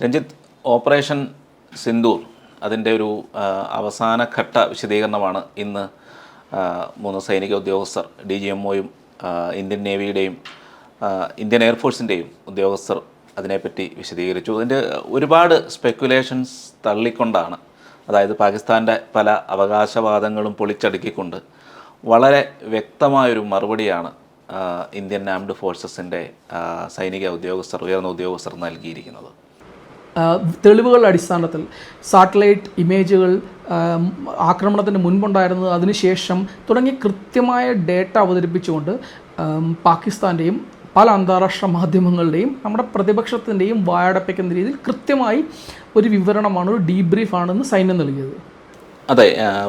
Ranjith operation Sindoor അതിന്റെ ഒരു അവസാന അവസാനഘട്ട വിശദീകരണമാണ് ഇന്ന് മൂന്ന് സൈനിക ഉദ്യോഗസ്ഥർ ഡി ജി എം ഒയും ഇന്ത്യൻ നേവിയുടെയും ഇന്ത്യൻ എയർഫോഴ്സിന്റെയും ഉദ്യോഗസ്ഥർ അതിനെപ്പറ്റി വിശദീകരിച്ചു. അതിന്റെ ഒരുപാട് സ്പെക്കുലേഷൻസ് തള്ളിക്കൊണ്ടാണ് അതായത് പാകിസ്ഥാന്റെ പല അവകാശവാദങ്ങളും പൊളിച്ചടുക്കിക്കൊണ്ട് വളരെ വ്യക്തമായൊരു മറുപടിയാണ് ഇന്ത്യൻ ആംഡ് ഫോഴ്സസിന്റെ സൈനിക ഉദ്യോഗസ്ഥർ ഉയർന്ന ഉദ്യോഗസ്ഥർ നൽകിയിരിക്കുന്നത്. തെളിവുകളുടെ അടിസ്ഥാനത്തിൽ സാറ്റലൈറ്റ് ഇമേജുകൾ ആക്രമണത്തിന് മുൻപുണ്ടായിരുന്നത് അതിനുശേഷം തുടങ്ങി കൃത്യമായ ഡേറ്റ അവതരിപ്പിച്ചുകൊണ്ട് പാകിസ്ഥാന്റെയും പല അന്താരാഷ്ട്ര മാധ്യമങ്ങളുടെയും നമ്മുടെ പ്രതിപക്ഷത്തിന്റെയും വായടപ്പിക്കുന്ന രീതിയിൽ കൃത്യമായി ഒരു വിവരണമാണ് ഒരു ഡീബ്രീഫാണെന്ന് സൈന്യം നൽകിയത്. അതെ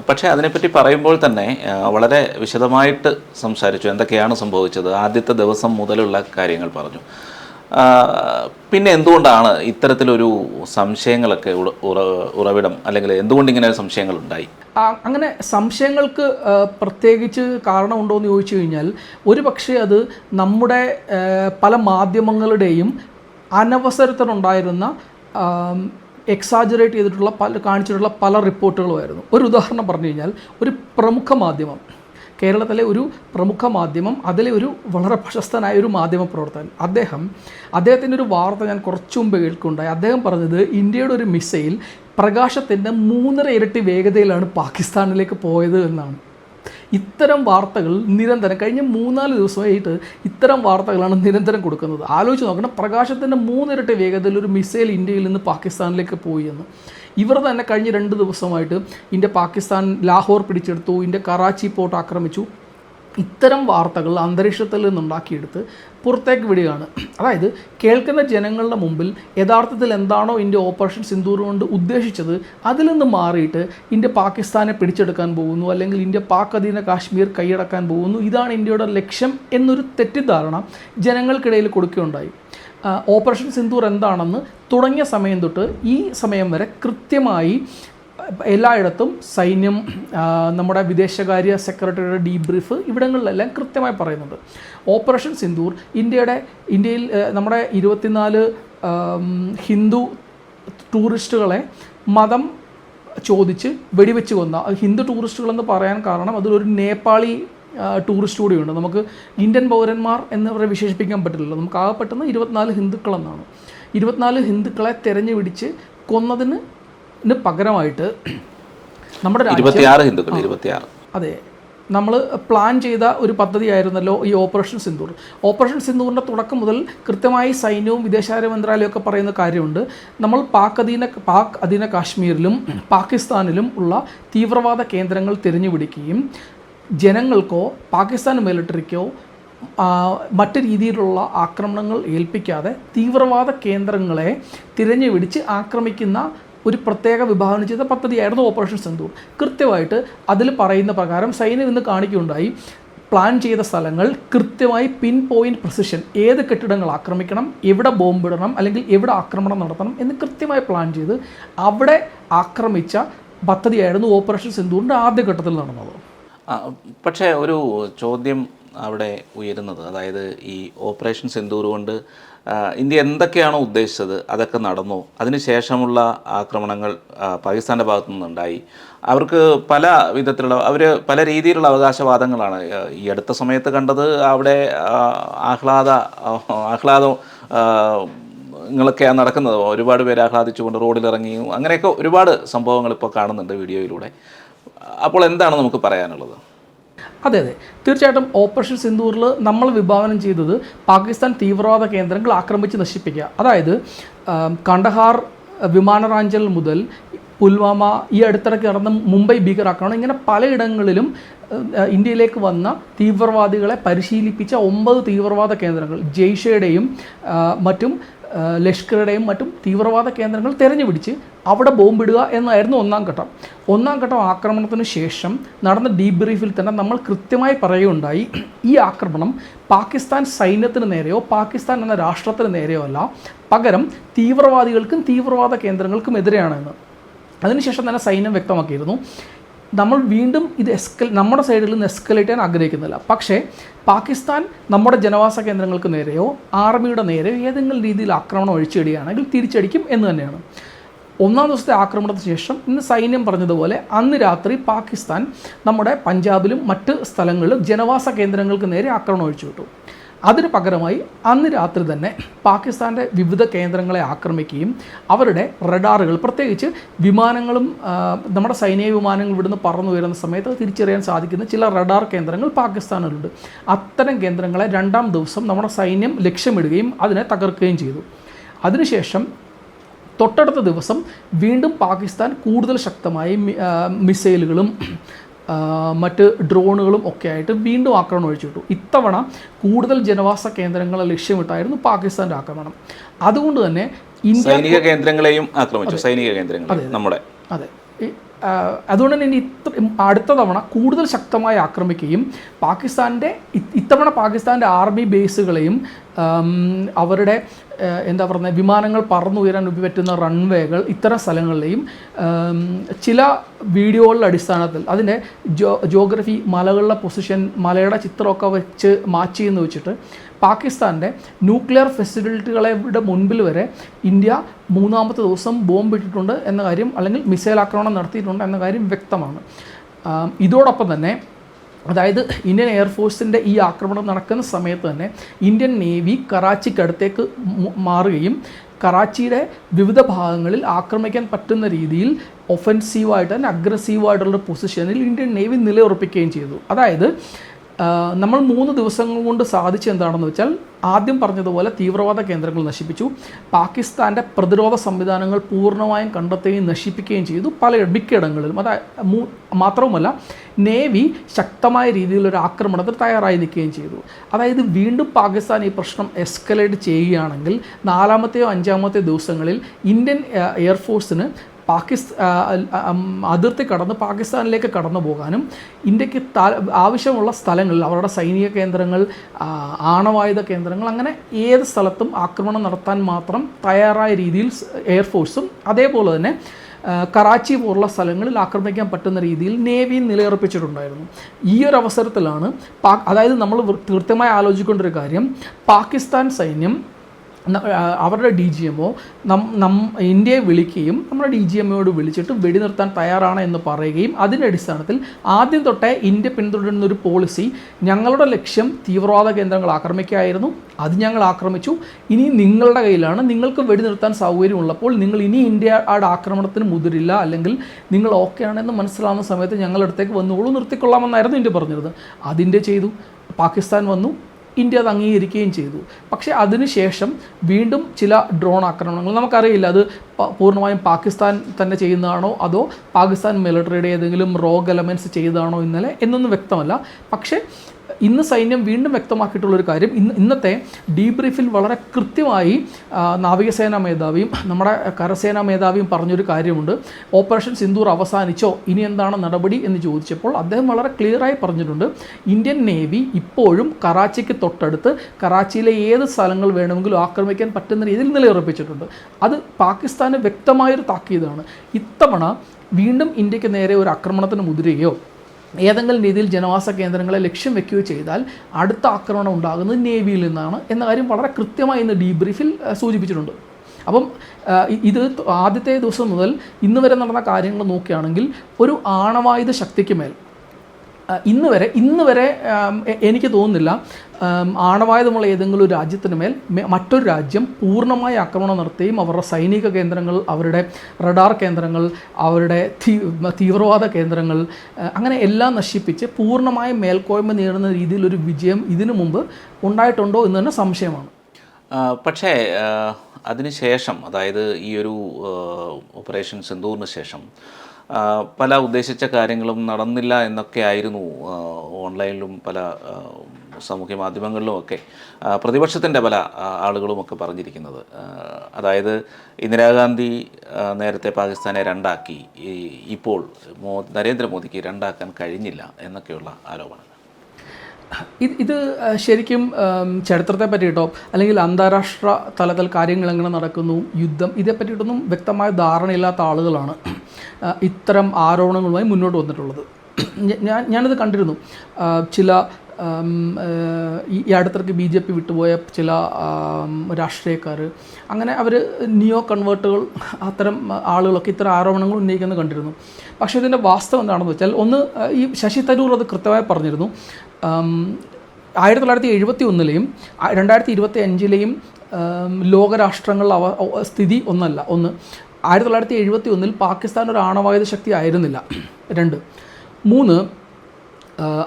പക്ഷേ അതിനെപ്പറ്റി പറയുമ്പോൾ തന്നെ വളരെ വിശദമായിട്ട് സംസാരിച്ചു എന്തൊക്കെയാണ് സംഭവിച്ചത്. ആദ്യത്തെ ദിവസം മുതലുള്ള കാര്യങ്ങൾ പറഞ്ഞു. പിന്നെ എന്തുകൊണ്ടാണ് ഇത്തരത്തിലൊരു സംശയങ്ങളൊക്കെ ഉറ- ഉറ- ഉറവിടം അല്ലെങ്കിൽ എന്തുകൊണ്ട് ഇങ്ങനെ സംശയങ്ങൾ ഉണ്ടായി അങ്ങനെ സംശയങ്ങൾക്ക് പ്രത്യേകിച്ച് കാരണമുണ്ടോ എന്ന് ചോദിച്ചു കഴിഞ്ഞാൽ ഒരു പക്ഷേ അത് നമ്മുടെ പല മാധ്യമങ്ങളുടെയും അനവസരത്തിനുണ്ടായിരുന്ന എക്സാജറേറ്റ് ചെയ്തിട്ടുള്ള പല കാണിച്ചിട്ടുള്ള പല റിപ്പോർട്ടുകളുമായിരുന്നു. ഒരു ഉദാഹരണം പറഞ്ഞു കഴിഞ്ഞാൽ ഒരു പ്രമുഖ മാധ്യമം കേരളത്തിലെ ഒരു പ്രമുഖ മാധ്യമം അതിലെ ഒരു വളരെ പ്രശസ്തനായ ഒരു മാധ്യമ പ്രവർത്തകൻ. അദ്ദേഹം അദ്ദേഹത്തിന്റെ ഒരു വാർത്ത ഞാൻ കുറച്ചു മുമ്പ് കേൾക്കുണ്ടായി അദ്ദേഹം പറഞ്ഞത് ഇന്ത്യയുടെ ഒരു മിസൈൽ പ്രകാശത്തിന്റെ മൂന്നര ഇരട്ടി വേഗതയിലാണ് പാകിസ്ഥാനിലേക്ക് പോയത് എന്നാണ്. ഇത്തരം വാർത്തകൾ നിരന്തരം കഴിഞ്ഞ മൂന്നാൽ ദിവസമായിട്ട് ഇത്തരം വാർത്തകളാണ് നിരന്തരം കൊടുക്കുന്നത്. ആലോചിച്ച് നോക്കണം പ്രകാശത്തിന്റെ മൂന്നിരട്ടി വേഗതയിൽ ഒരു മിസൈൽ ഇന്ത്യയിൽ നിന്ന് പാകിസ്ഥാനിലേക്ക് പോയി എന്ന്. ഇവർ തന്നെ കഴിഞ്ഞ രണ്ട് ദിവസമായിട്ട് ഇന്ത്യ പാകിസ്ഥാൻ ലാഹോർ പിടിച്ചെടുത്തു ഇന്ത്യ കറാച്ചി പോർട്ട് ആക്രമിച്ചു. ഇത്തരം വാർത്തകൾ അന്തരീക്ഷത്തിൽ നിന്നുണ്ടാക്കിയെടുത്ത് പുറത്തേക്ക് വിടുകയാണ്. അതായത് കേൾക്കുന്ന ജനങ്ങളുടെ മുമ്പിൽ യഥാർത്ഥത്തിൽ എന്താണോ ഇന്ത്യ ഓപ്പറേഷൻ സിന്ദൂർ കൊണ്ട് ഉദ്ദേശിച്ചത് അതിൽ നിന്ന് മാറിയിട്ട് ഇന്ത്യ പാകിസ്ഥാനെ പിടിച്ചെടുക്കാൻ പോകുന്നു അല്ലെങ്കിൽ ഇന്ത്യ പാക് അധീന കാശ്മീർ കൈയടക്കാൻ പോകുന്നു. ഇതാണ് ഇന്ത്യയുടെ ലക്ഷ്യം എന്നൊരു തെറ്റിദ്ധാരണ ജനങ്ങൾക്കിടയിൽ കൊടുക്കുകയുണ്ടായി. ഓപ്പറേഷൻ സിന്ദൂർ എന്താണെന്ന് തുടങ്ങിയ സമയം തൊട്ട് ഈ സമയം വരെ കൃത്യമായി എല്ലായിടത്തും സൈന്യം നമ്മുടെ വിദേശകാര്യ സെക്രട്ടറിയുടെ ഡീബ്രീഫ് ഇവിടങ്ങളിലെല്ലാം കൃത്യമായി പറയുന്നുണ്ട്. ഓപ്പറേഷൻ സിന്ദൂർ ഇന്ത്യയുടെ ഇന്ത്യയിൽ നമ്മുടെ ഇരുപത്തിനാല് ഹിന്ദു ടൂറിസ്റ്റുകളെ മതം ചോദിച്ച് വെടിവെച്ച് കൊന്ന ഹിന്ദു ടൂറിസ്റ്റുകളെന്ന് പറയാൻ കാരണം അതിലൊരു നേപ്പാളി ടൂറിസ്റ്റ് കൂടിയുണ്ട്. നമുക്ക് ഇന്ത്യൻ പൗരന്മാർ എന്നിവരെ വിശേഷിപ്പിക്കാൻ പറ്റില്ലല്ലോ. നമുക്ക് ആകെ പറ്റുന്ന ഇരുപത്തിനാല് ഹിന്ദുക്കളെന്നാണ്. ഇരുപത്തിനാല് ഹിന്ദുക്കളെ തിരഞ്ഞു പിടിച്ച് കൊന്നതിന് പകരമായിട്ട് നമ്മുടെ ഹിന്ദുക്കൾ അതെ. നമ്മൾ പ്ലാൻ ചെയ്ത ഒരു പദ്ധതിയായിരുന്നല്ലോ ഈ ഓപ്പറേഷൻ സിന്ദൂർ. ഓപ്പറേഷൻ സിന്ദൂറിന്റെ തുടക്കം മുതൽ കൃത്യമായി സൈന്യവും വിദേശകാര്യ മന്ത്രാലയവും ഒക്കെ പറയുന്ന കാര്യമുണ്ട്. നമ്മൾ പാക് അധീന പാക് അധീന കാശ്മീരിലും പാകിസ്ഥാനിലും ഉള്ള തീവ്രവാദ കേന്ദ്രങ്ങൾ തിരഞ്ഞുപിടിക്കുകയും ജനങ്ങൾക്കോ പാകിസ്ഥാൻ മിലിറ്ററിക്കോ മറ്റു മറ്റ് രീതിയിലുള്ള ആക്രമണങ്ങൾ ഏൽപ്പിക്കാതെ തീവ്രവാദ കേന്ദ്രങ്ങളെ തിരഞ്ഞുപിടിച്ച് ആക്രമിക്കുന്ന ഒരു പ്രത്യേക വിഭാവനം ചെയ്ത പദ്ധതിയായിരുന്നു ഓപ്പറേഷൻ സിന്ധൂർ കൃത്യമായിട്ട് അതിൽ പറയുന്ന പ്രകാരം സൈന്യം ഇന്ന് കാണിക്കുകയുണ്ടായി. പ്ലാൻ ചെയ്ത സ്ഥലങ്ങൾ കൃത്യമായി പിൻ പോയിന്റ് പ്രസിഷൻ ഏത് കെട്ടിടങ്ങൾ ആക്രമിക്കണം എവിടെ ബോംബിടണം അല്ലെങ്കിൽ എവിടെ ആക്രമണം നടത്തണം എന്ന് കൃത്യമായി പ്ലാൻ ചെയ്ത് അവിടെ ആക്രമിച്ച പദ്ധതിയായിരുന്നു ഓപ്പറേഷൻ സിന്ദൂറിന്റെ ആദ്യഘട്ടത്തിൽ നടന്നത്. പക്ഷേ ഒരു ചോദ്യം അവിടെ ഉയരുന്നത്. അതായത് ഈ ഓപ്പറേഷൻ സിന്ധൂർ കൊണ്ട് ഇന്ത്യ എന്തൊക്കെയാണോ ഉദ്ദേശിച്ചത് അതൊക്കെ നടന്നു. അതിനുശേഷമുള്ള ആക്രമണങ്ങൾ പാകിസ്ഥാന്റെ ഭാഗത്തു നിന്നുണ്ടായി. അവർക്ക് പല വിധത്തിലുള്ള അവർ പല രീതിയിലുള്ള അവകാശവാദങ്ങളാണ് ഈ അടുത്ത സമയത്ത് കണ്ടത്. അവിടെ ആഹ്ലാദ ആഹ്ലാദം ങ്ങളൊക്കെയാണ് നടക്കുന്നത്. ഒരുപാട് പേര് ആഹ്ലാദിച്ചുകൊണ്ട് റോഡിലിറങ്ങി അങ്ങനെയൊക്കെ ഒരുപാട് സംഭവങ്ങൾ ഇപ്പോൾ കാണുന്നുണ്ട് വീഡിയോയിലൂടെ. അപ്പോൾ എന്താണ് നമുക്ക് പറയാനുള്ളത്? അതെ അതെ. തീർച്ചയായിട്ടും ഓപ്പറേഷൻ സിന്ദൂറിൽ നമ്മൾ വിഭാവനം ചെയ്തത് പാകിസ്ഥാൻ തീവ്രവാദ കേന്ദ്രങ്ങൾ ആക്രമിച്ച് നശിപ്പിക്കുക. അതായത് കണ്ടഹാർ വിമാനറാഞ്ചൽ മുതൽ പുൽവാമ ഈ അടുത്തിടയ്ക്ക് നടന്ന മുംബൈ ഭീകരാക്രമണം ഇങ്ങനെ പലയിടങ്ങളിലും ഇന്ത്യയിലേക്ക് വന്ന തീവ്രവാദികളെ പരിശീലിപ്പിച്ച ഒമ്പത് തീവ്രവാദ കേന്ദ്രങ്ങൾ ജെയ്ഷയുടെയും മറ്റും ലഷ്കറുടെയും മറ്റും തീവ്രവാദ കേന്ദ്രങ്ങൾ തെരഞ്ഞുപിടിച്ച് അവിടെ ബോംബിടുക എന്നായിരുന്നു ഒന്നാം ഘട്ടം. ഒന്നാം ഘട്ടം ആക്രമണത്തിന് ശേഷം നടന്ന ഡീബ്രീഫിൽ തന്നെ നമ്മൾ കൃത്യമായി പറയുകയുണ്ടായി ഈ ആക്രമണം പാകിസ്ഥാൻ സൈന്യത്തിന് നേരെയോ പാകിസ്ഥാൻ എന്ന രാഷ്ട്രത്തിന് നേരെയോ അല്ല പകരം തീവ്രവാദികൾക്കും തീവ്രവാദ കേന്ദ്രങ്ങൾക്കും എതിരെയാണെന്ന്. അതിനുശേഷം തന്നെ സൈന്യം വ്യക്തമാക്കിയിരുന്നു നമ്മൾ വീണ്ടും ഇത് എസ്കൽ നമ്മുടെ സൈഡിൽ നിന്ന് എസ്കലേറ്റ് ചെയ്യാൻ ആഗ്രഹിക്കുന്നില്ല. പക്ഷേ പാകിസ്ഥാൻ നമ്മുടെ ജനവാസ കേന്ദ്രങ്ങൾക്ക് നേരെയോ ആർമിയുടെ നേരെയോ ഏതെങ്കിലും രീതിയിൽ ആക്രമണം ഒഴിച്ചിടുകയാണെങ്കിൽ തിരിച്ചടിക്കും എന്ന് തന്നെയാണ്. ഒന്നാം ദിവസത്തെ ആക്രമണത്തിന് ശേഷം ഇന്ന് സൈന്യം പറഞ്ഞതുപോലെ അന്ന് രാത്രി പാകിസ്ഥാൻ നമ്മുടെ പഞ്ചാബിലും മറ്റ് സ്ഥലങ്ങളിലും ജനവാസ കേന്ദ്രങ്ങൾക്ക് നേരെ ആക്രമണം ഒഴിച്ചുവിട്ടു. അതിന് പകരമായി അന്ന് രാത്രി തന്നെ പാകിസ്ഥാന്റെ വിവിധ കേന്ദ്രങ്ങളെ ആക്രമിക്കുകയും അവരുടെ റഡാറുകൾ പ്രത്യേകിച്ച് വിമാനങ്ങളും നമ്മുടെ സൈനിക വിമാനങ്ങൾ ഇവിടുന്ന് പറന്നു വരുന്ന സമയത്ത് തിരിച്ചറിയാൻ സാധിക്കുന്ന ചില റഡാർ കേന്ദ്രങ്ങൾ പാകിസ്ഥാനിലുണ്ട്. അത്തരം കേന്ദ്രങ്ങളെ രണ്ടാം ദിവസം നമ്മുടെ സൈന്യം ലക്ഷ്യമിടുകയും അതിനെ തകർക്കുകയും ചെയ്തു. അതിനുശേഷം തൊട്ടടുത്ത ദിവസം വീണ്ടും പാകിസ്ഥാൻ കൂടുതൽ ശക്തമായി മിസൈലുകളും മറ്റ് ഡ്രോണുകളും ഒക്കെ ആയിട്ട് വീണ്ടും ആക്രമണം ഒഴിച്ചുവിട്ടു ഇത്തവണ കൂടുതൽ ജനവാസ കേന്ദ്രങ്ങളെ ലക്ഷ്യമിട്ടായിരുന്നു പാകിസ്ഥാന്റെ ആക്രമണം. അതുകൊണ്ട് തന്നെ സൈനിക കേന്ദ്രങ്ങളെയും ആക്രമിച്ചു. സൈനിക കേന്ദ്രങ്ങൾ നമ്മുടെ അതെ. അതുകൊണ്ട് തന്നെ ഇനി ഇത്ര അടുത്ത തവണ കൂടുതൽ ശക്തമായി ആക്രമിക്കുകയും പാകിസ്ഥാന്റെ ഇത്തവണ പാകിസ്ഥാന്റെ ആർമി ബേസുകളെയും അവരുടെ എന്താ പറയുക വിമാനങ്ങൾ പറന്നുയരാൻ പറ്റുന്ന റൺവേകൾ ഇത്തരം സ്ഥലങ്ങളിലെയും ചില വീഡിയോകളുടെ അടിസ്ഥാനത്തിൽ അതിന്റെ ജോ ജോഗ്രഫി മലകളുടെ പൊസിഷൻ മലയുടെ ചിത്രമൊക്കെ വെച്ച് മാച്ച് ചെയ്യുന്ന വെച്ചിട്ട് പാകിസ്ഥാന്റെ ന്യൂക്ലിയർ ഫെസിലിറ്റികളെ വിടെ മുൻപിൽ വരെ ഇന്ത്യ മൂന്നാമത്തെ ദിവസം ബോംബ് ഇട്ടിട്ടുണ്ട് എന്ന കാര്യം അല്ലെങ്കിൽ മിസൈൽ ആക്രമണം നടത്തിയിട്ടുണ്ട് എന്ന കാര്യം വ്യക്തമാണ്. ഇതോടൊപ്പം തന്നെ അതായത് ഇന്ത്യൻ എയർഫോഴ്സിന്റെ ഈ ആക്രമണം നടക്കുന്ന സമയത്ത് തന്നെ ഇന്ത്യൻ നേവി കറാച്ചിക്കടുത്തേക്ക് മാറുകയും കറാച്ചിയുടെ വിവിധ ഭാഗങ്ങളിൽ ആക്രമിക്കാൻ പറ്റുന്ന രീതിയിൽ ഒഫൻസീവായിട്ട് തന്നെ അഗ്രസീവായിട്ടുള്ള പൊസിഷനിൽ ഇന്ത്യൻ നേവി നിലയുറപ്പിക്കുകയും ചെയ്തു. അതായത് നമ്മൾ മൂന്ന് ദിവസങ്ങൾ കൊണ്ട് സാധിച്ചെന്താണെന്ന് വെച്ചാൽ ആദ്യം പറഞ്ഞതുപോലെ തീവ്രവാദ കേന്ദ്രങ്ങൾ നശിപ്പിച്ചു. പാകിസ്ഥാന്റെ പ്രതിരോധ സംവിധാനങ്ങൾ പൂർണമായും കണ്ടെത്തുകയും നശിപ്പിക്കുകയും ചെയ്തു പല മിക്കയിടങ്ങളിലും. മൂ- മാത്രവുമല്ല നേവി ശക്തമായ രീതിയിലൊരു ആക്രമണത്തിന് തയ്യാറായി നിൽക്കുകയും ചെയ്തു. അതായത് വീണ്ടും പാകിസ്ഥാൻ ഈ പ്രശ്നം എസ്കലേറ്റ് ചെയ്യുകയാണെങ്കിൽ നാലാമത്തെയോ അഞ്ചാമത്തെയോ ദിവസങ്ങളിൽ ഇന്ത്യൻ എയർഫോഴ്സിന് പാകിസ്ഥാൻ അതിർത്തി കടന്ന് പാകിസ്ഥാനിലേക്ക് കടന്നു പോകാനും ഇന്ത്യയ്ക്ക് ആവശ്യമുള്ള സ്ഥലങ്ങളിൽ അവരുടെ സൈനിക കേന്ദ്രങ്ങൾ ആണവായുധ കേന്ദ്രങ്ങൾ അങ്ങനെ ഏത് സ്ഥലത്തും ആക്രമണം നടത്താൻ മാത്രം തയ്യാറായ രീതിയിൽ എയർഫോഴ്സും അതേപോലെ തന്നെ കറാച്ചി പോലുള്ള സ്ഥലങ്ങളിൽ ആക്രമിക്കാൻ പറ്റുന്ന രീതിയിൽ നേവി നിലയുറപ്പിച്ചിട്ടുണ്ടായിരുന്നു. ഈ ഒരു അവസരത്തിലാണ് പാക് അതായത് നമ്മൾ കൃത്യമായി ആലോചിക്കേണ്ട ഒരു കാര്യം പാകിസ്ഥാൻ സൈന്യം അവരുടെ ഡി ജി എമ്മോ നം നം ഇന്ത്യയെ വിളിക്കുകയും നമ്മുടെ ഡി ജി എമ്മയോട് വിളിച്ചിട്ട് വെടിനിർത്താൻ തയ്യാറാണ് എന്ന് പറയുകയും അതിന്റെ അടിസ്ഥാനത്തിൽ ആദ്യം തൊട്ടേ ഇന്ത്യ പിന്തുടരുന്ന ഒരു പോളിസി ഞങ്ങളുടെ ലക്ഷ്യം തീവ്രവാദ കേന്ദ്രങ്ങൾ ആക്രമിക്കുകയായിരുന്നു. അത് ഞങ്ങൾ ആക്രമിച്ചു. ഇനി നിങ്ങളുടെ കയ്യിലാണ്. നിങ്ങൾക്ക് വെടിനിർത്താൻ സൗകര്യമുള്ളപ്പോൾ നിങ്ങൾ ഇനി ഇന്ത്യ ആടെ ആക്രമണത്തിന് മുതിരില്ല. അല്ലെങ്കിൽ നിങ്ങൾ ഓക്കെ ആണെന്ന് മനസ്സിലാവുന്ന സമയത്ത് ഞങ്ങളുടെ അടുത്തേക്ക് വന്നോളൂ നിർത്തിക്കൊള്ളാമെന്നായിരുന്നു ഇന്ത്യ പറഞ്ഞിരുന്നത് അതിന്റെ ചെയ്തു. പാകിസ്ഥാൻ വന്നു. ഇന്ത്യ അത് അംഗീകരിക്കുകയും ചെയ്തു. പക്ഷേ അതിനുശേഷം വീണ്ടും ചില ഡ്രോൺ ആക്രമണങ്ങൾ. നമുക്കറിയില്ല അത് പൂർണമായും പാകിസ്ഥാൻ തന്നെ ചെയ്യുന്നതാണോ? അതോ പാകിസ്ഥാൻ മിലിറ്ററിയുടെ ഏതെങ്കിലും റോഗ് എലമെന്റ്സ് ചെയ്തതാണോ ഇന്നലെ എന്നൊന്നും വ്യക്തമല്ല. പക്ഷേ ഇന്ന് സൈന്യം വീണ്ടും വ്യക്തമാക്കിയിട്ടുള്ളൊരു കാര്യം ഇന്ന് ഇന്നത്തെ ഡീബ്രീഫിൽ വളരെ കൃത്യമായി നാവികസേനാ മേധാവിയും നമ്മുടെ കരസേനാ മേധാവിയും പറഞ്ഞൊരു കാര്യമുണ്ട്. ഓപ്പറേഷൻ സിന്ദൂർ അവസാനിച്ചോ ഇനി എന്താണ് നടപടി എന്ന് ചോദിച്ചപ്പോൾ അദ്ദേഹം വളരെ ക്ലിയറായി പറഞ്ഞിട്ടുണ്ട്. ഇന്ത്യൻ നേവി ഇപ്പോഴും കറാച്ചിക്ക് തൊട്ടടുത്ത് കറാച്ചിയിലെ ഏത് സ്ഥലങ്ങൾ വേണമെങ്കിലും ആക്രമിക്കാൻ പറ്റുന്ന രീതിയിൽ നിലയുറപ്പിച്ചിട്ടുണ്ട്. അത് പാകിസ്ഥാന് വ്യക്തമായൊരു താക്കീതാണ്. ഇത്തവണ വീണ്ടും ഇന്ത്യയ്ക്ക് നേരെ ഒരു ആക്രമണത്തിന് മുതിരുകയോ ഏതെങ്കിലും രീതിയിൽ ജനവാസ കേന്ദ്രങ്ങളെ ലക്ഷ്യം വെക്കുകയോ ചെയ്താൽ അടുത്ത ആക്രമണം ഉണ്ടാകുന്നത് നേവിയിൽ നിന്നാണ് എന്ന കാര്യം വളരെ കൃത്യമായി ഇന്ന് ഡീബ്രീഫിൽ സൂചിപ്പിച്ചിട്ടുണ്ട്. അപ്പം ഇത് ആദ്യത്തെ ദിവസം മുതൽ ഇന്ന് വരെ നടന്ന കാര്യങ്ങൾ നോക്കുകയാണെങ്കിൽ ഒരു ആണവായുധ ശക്തിക്ക് മേൽ ഇന്ന് വരെ ഇന്ന് വരെ എനിക്ക് തോന്നുന്നില്ല. ആണവായുധമുള്ള ഏതെങ്കിലും ഒരു രാജ്യത്തിന് മേൽ മറ്റൊരു രാജ്യം പൂർണമായി ആക്രമണം നടത്തുകയും അവരുടെ സൈനിക കേന്ദ്രങ്ങൾ അവരുടെ റഡാർ കേന്ദ്രങ്ങൾ അവരുടെ തീവ്രവാദ കേന്ദ്രങ്ങൾ അങ്ങനെ എല്ലാം നശിപ്പിച്ച് പൂർണമായി മേൽക്കോയ്മ നേടുന്ന രീതിയിലൊരു വിജയം ഇതിനു മുമ്പ് ഉണ്ടായിട്ടുണ്ടോ എന്ന് തന്നെ സംശയമാണ്. പക്ഷേ അതിനുശേഷം അതായത് ഈ ഒരു ഓപ്പറേഷൻ സിന്ദൂറിന് ശേഷം പല ഉദ്ദേശിച്ച കാര്യങ്ങളും നടന്നില്ല എന്നൊക്കെ ആയിരുന്നു ഓൺലൈനിലും പല സാമൂഹ്യ മാധ്യമങ്ങളിലും ഒക്കെ ആ, പ്രതിപക്ഷത്തിന്റെ പല ആളുകളുമൊക്കെ പറഞ്ഞിരിക്കുന്നത്. അതായത് ഇന്ദിരാഗാന്ധി നേരത്തെ പാകിസ്ഥാനെ രണ്ടാക്കി ഇപ്പോൾ നരേന്ദ്രമോദിക്ക് രണ്ടാക്കാൻ കഴിഞ്ഞില്ല എന്നൊക്കെയുള്ള ആരോപണങ്ങൾ ഇത് ഇത് ശരിക്കും ചരിത്രത്തെ പറ്റിയിട്ടോ അല്ലെങ്കിൽ അന്താരാഷ്ട്ര തലത്തിൽ കാര്യങ്ങൾ എങ്ങനെ നടക്കുന്നു യുദ്ധം ഇതേ പറ്റിയിട്ടൊന്നും വ്യക്തമായ ധാരണയില്ലാത്ത ആളുകളാണ് ഇത്തരം ആരോപണങ്ങളുമായി മുന്നോട്ട് വന്നിട്ടുള്ളത്. ഞാൻ ഞാനിത് കണ്ടിരുന്നു. ചില ഈ അടുത്തിടയ്ക്ക് ബി ജെ പി വിട്ടുപോയ ചില രാഷ്ട്രീയക്കാർ അങ്ങനെ അവർ നിയോ കൺവേർട്ടുകൾ അത്തരം ആളുകളൊക്കെ ഇത്തരം ആരോപണങ്ങൾ ഉന്നയിക്കുന്നത് കണ്ടിരുന്നു. പക്ഷേ ഇതിന്റെ വാസ്തവം എന്താണെന്ന് വെച്ചാൽ ഒന്ന് ഈ ശശി തരൂർ അത് കൃത്യമായി പറഞ്ഞിരുന്നു. ആയിരത്തി തൊള്ളായിരത്തി എഴുപത്തി ഒന്നിലെയും രണ്ടായിരത്തി ഇരുപത്തി അഞ്ചിലെയും ലോകരാഷ്ട്രങ്ങളുടെ അവ സ്ഥിതി ഒന്നല്ല. ഒന്ന് ആയിരത്തി തൊള്ളായിരത്തി എഴുപത്തി ഒന്നിൽ പാകിസ്ഥാൻ ഒരു ആണവായുധ ശക്തി ആയിരുന്നില്ല. രണ്ട് മൂന്ന്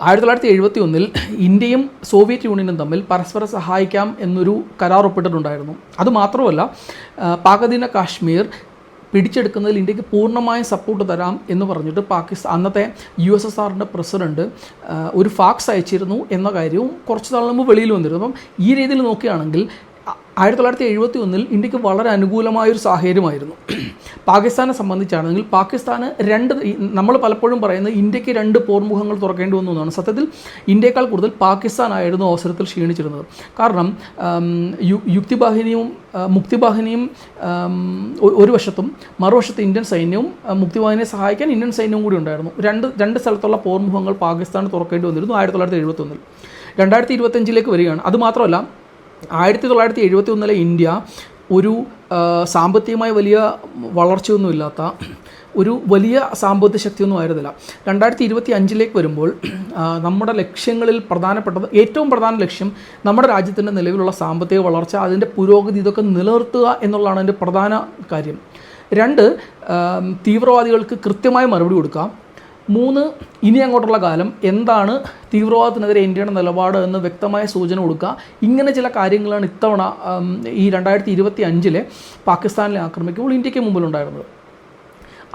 ആയിരത്തി തൊള്ളായിരത്തി എഴുപത്തി ഒന്നിൽ ഇന്ത്യയും സോവിയറ്റ് യൂണിയനും തമ്മിൽ പരസ്പരം സഹായിക്കാം എന്നൊരു കരാർ ഒപ്പിട്ടിട്ടുണ്ടായിരുന്നു. അതുമാത്രമല്ല മാത്രമല്ല പാകദീന കാശ്മീർ പിടിച്ചെടുക്കുന്നതിൽ ഇന്ത്യയ്ക്ക് പൂർണമായ സപ്പോർട്ട് തരാം എന്ന് പറഞ്ഞിട്ട് പാകിസ്ഥാൻ അന്നത്തെ യു എസ് എസ് ആറിന്റെ പ്രസിഡന്റ് ഒരു ഫാക്സ് അയച്ചിരുന്നു എന്ന കാര്യവും കുറച്ച് നാൾ മുമ്പ് വെളിയിൽ വന്നിരുന്നു. അപ്പം ഈ രീതിയിൽ നോക്കുകയാണെങ്കിൽ ആയിരത്തി തൊള്ളായിരത്തി എഴുപത്തി ഒന്നിൽ ഇന്ത്യയ്ക്ക് വളരെ അനുകൂലമായൊരു സാഹചര്യമായിരുന്നു. പാകിസ്ഥാനെ സംബന്ധിച്ചാണെങ്കിൽ പാകിസ്ഥാന് രണ്ട് നമ്മൾ പലപ്പോഴും പറയുന്നത് ഇന്ത്യയ്ക്ക് രണ്ട് പോർമുഖങ്ങൾ തുറക്കേണ്ടി വന്നു എന്നാണ്. സത്യത്തിൽ ഇന്ത്യയേക്കാൾ കൂടുതൽ പാകിസ്ഥാനായിരുന്നു അവസരത്തിൽ ക്ഷീണിച്ചിരുന്നത്. കാരണം യുക്തിവാഹിനിയും മുക്തിവാഹിനിയും ഒരു വശത്തും മറുവശത്ത് ഇന്ത്യൻ സൈന്യവും മുക്തിവാഹിനിയെ സഹായിക്കാൻ ഇന്ത്യൻ സൈന്യവും കൂടി ഉണ്ടായിരുന്നു. രണ്ട് രണ്ട് സ്ഥലത്തുള്ള പോർമുഖങ്ങൾ പാകിസ്ഥാന് തുറക്കേണ്ടി വന്നിരുന്നു ആയിരത്തി തൊള്ളായിരത്തി എഴുപത്തൊന്നിൽ രണ്ടായിരത്തി ഇരുപത്തഞ്ചിലേക്ക് വരികയാണ് അതുമാത്രമല്ല ആയിരത്തി തൊള്ളായിരത്തി എഴുപത്തി ഒന്നിലെ ഇന്ത്യ ഒരു സാമ്പത്തികമായി വലിയ വളർച്ചയൊന്നുമില്ലാത്ത ഒരു വലിയ സാമ്പത്തിക ശക്തിയൊന്നും ആയിരുന്നില്ല. രണ്ടായിരത്തി ഇരുപത്തി അഞ്ചിലേക്ക് വരുമ്പോൾ നമ്മുടെ ലക്ഷ്യങ്ങളിൽ പ്രധാനപ്പെട്ടത് ഏറ്റവും പ്രധാന ലക്ഷ്യം നമ്മുടെ രാജ്യത്തിന്റെ നിലവിലുള്ള സാമ്പത്തിക വളർച്ച അതിന്റെ പുരോഗതി ഇതൊക്കെ നിലനിർത്തുക എന്നുള്ളതാണ് അതിന്റെ പ്രധാന കാര്യം. രണ്ട് തീവ്രവാദികൾക്ക് കൃത്യമായ മറുപടി കൊടുക്കുക മൂന്ന് ഇനി അങ്ങോട്ടുള്ള കാലം. എന്താണ് തീവ്രവാദത്തിനെതിരെ ഇന്ത്യയുടെ നിലപാട് എന്ന് വ്യക്തമായ സൂചന കൊടുക്കുക. ഇങ്ങനെ ചില കാര്യങ്ങളാണ് ഇത്തവണ ഈ രണ്ടായിരത്തി ഇരുപത്തി അഞ്ചിലെ പാകിസ്ഥാനിലെ ആക്രമിക്കുമ്പോൾ ഇന്ത്യയ്ക്ക് മുമ്പിലുണ്ടായിരുന്നത്.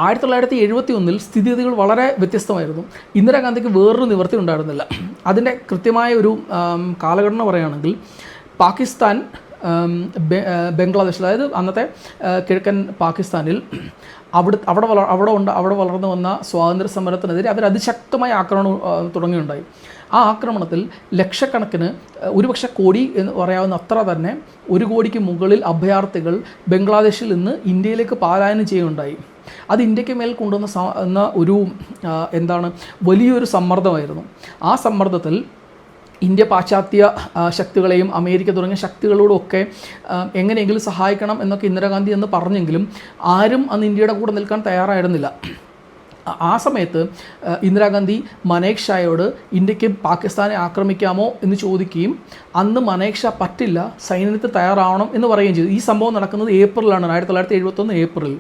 ആയിരത്തി തൊള്ളായിരത്തി എഴുപത്തി ഒന്നിൽ സ്ഥിതിഗതികൾ വളരെ വ്യത്യസ്തമായിരുന്നു. ഇന്ദിരാഗാന്ധിക്ക് വേറൊരു നിവൃത്തി ഉണ്ടായിരുന്നില്ല. അതിന്റെ കൃത്യമായ ഒരു കാലഘടന പറയുകയാണെങ്കിൽ പാകിസ്ഥാൻ ബംഗ്ലാദേശിൽ അതായത് അന്നത്തെ കിഴക്കൻ പാകിസ്ഥാനിൽ അവിടെ അവിടെ വള അവിടെ ഉണ്ട് അവിടെ വളർന്നു വന്ന സ്വാതന്ത്ര്യ സമരത്തിനെതിരെ അവർ അതിശക്തമായ ആക്രമണം തുടങ്ങിയുണ്ടായി ആ ആക്രമണത്തിൽ ലക്ഷക്കണക്കിന് ഒരുപക്ഷെ കോടി എന്ന് പറയാവുന്ന അത്ര തന്നെ ഒരു കോടിക്ക് മുകളിൽ അഭയാർത്ഥികൾ ബംഗ്ലാദേശിൽ നിന്ന് ഇന്ത്യയിലേക്ക് പാലായനം ചെയ്യുകയുണ്ടായി. അത് ഇന്ത്യയ്ക്ക് മേൽ കൊണ്ടുവന്ന ഒരു എന്താണ് വലിയൊരു സമ്മർദ്ദമായിരുന്നു. ആ സമ്മർദ്ദത്തിൽ ഇന്ത്യ പാശ്ചാത്യ ശക്തികളെയും അമേരിക്ക തുടങ്ങിയ ശക്തികളോടൊക്കെ എങ്ങനെയെങ്കിലും സഹായിക്കണം എന്നൊക്കെ ഇന്ദിരാഗാന്ധി എന്ന് പറഞ്ഞെങ്കിലും ആരും അന്ന് ഇന്ത്യയുടെ കൂടെ നിൽക്കാൻ തയ്യാറായിരുന്നില്ല. ആ സമയത്ത് ഇന്ദിരാഗാന്ധി മനേക് ഷായോട് ഇന്ത്യയ്ക്ക് പാകിസ്ഥാനെ ആക്രമിക്കാമോ എന്ന് ചോദിക്കുകയും അന്ന് മനേക് ഷാ പറ്റില്ല സൈന്യത്തിൽ തയ്യാറാവണം എന്ന് പറയുകയും ചെയ്തു. ഈ സംഭവം നടക്കുന്നത് ഏപ്രിലാണ് ആയിരത്തി തൊള്ളായിരത്തി എഴുപത്തൊന്ന് ഏപ്രിൽ.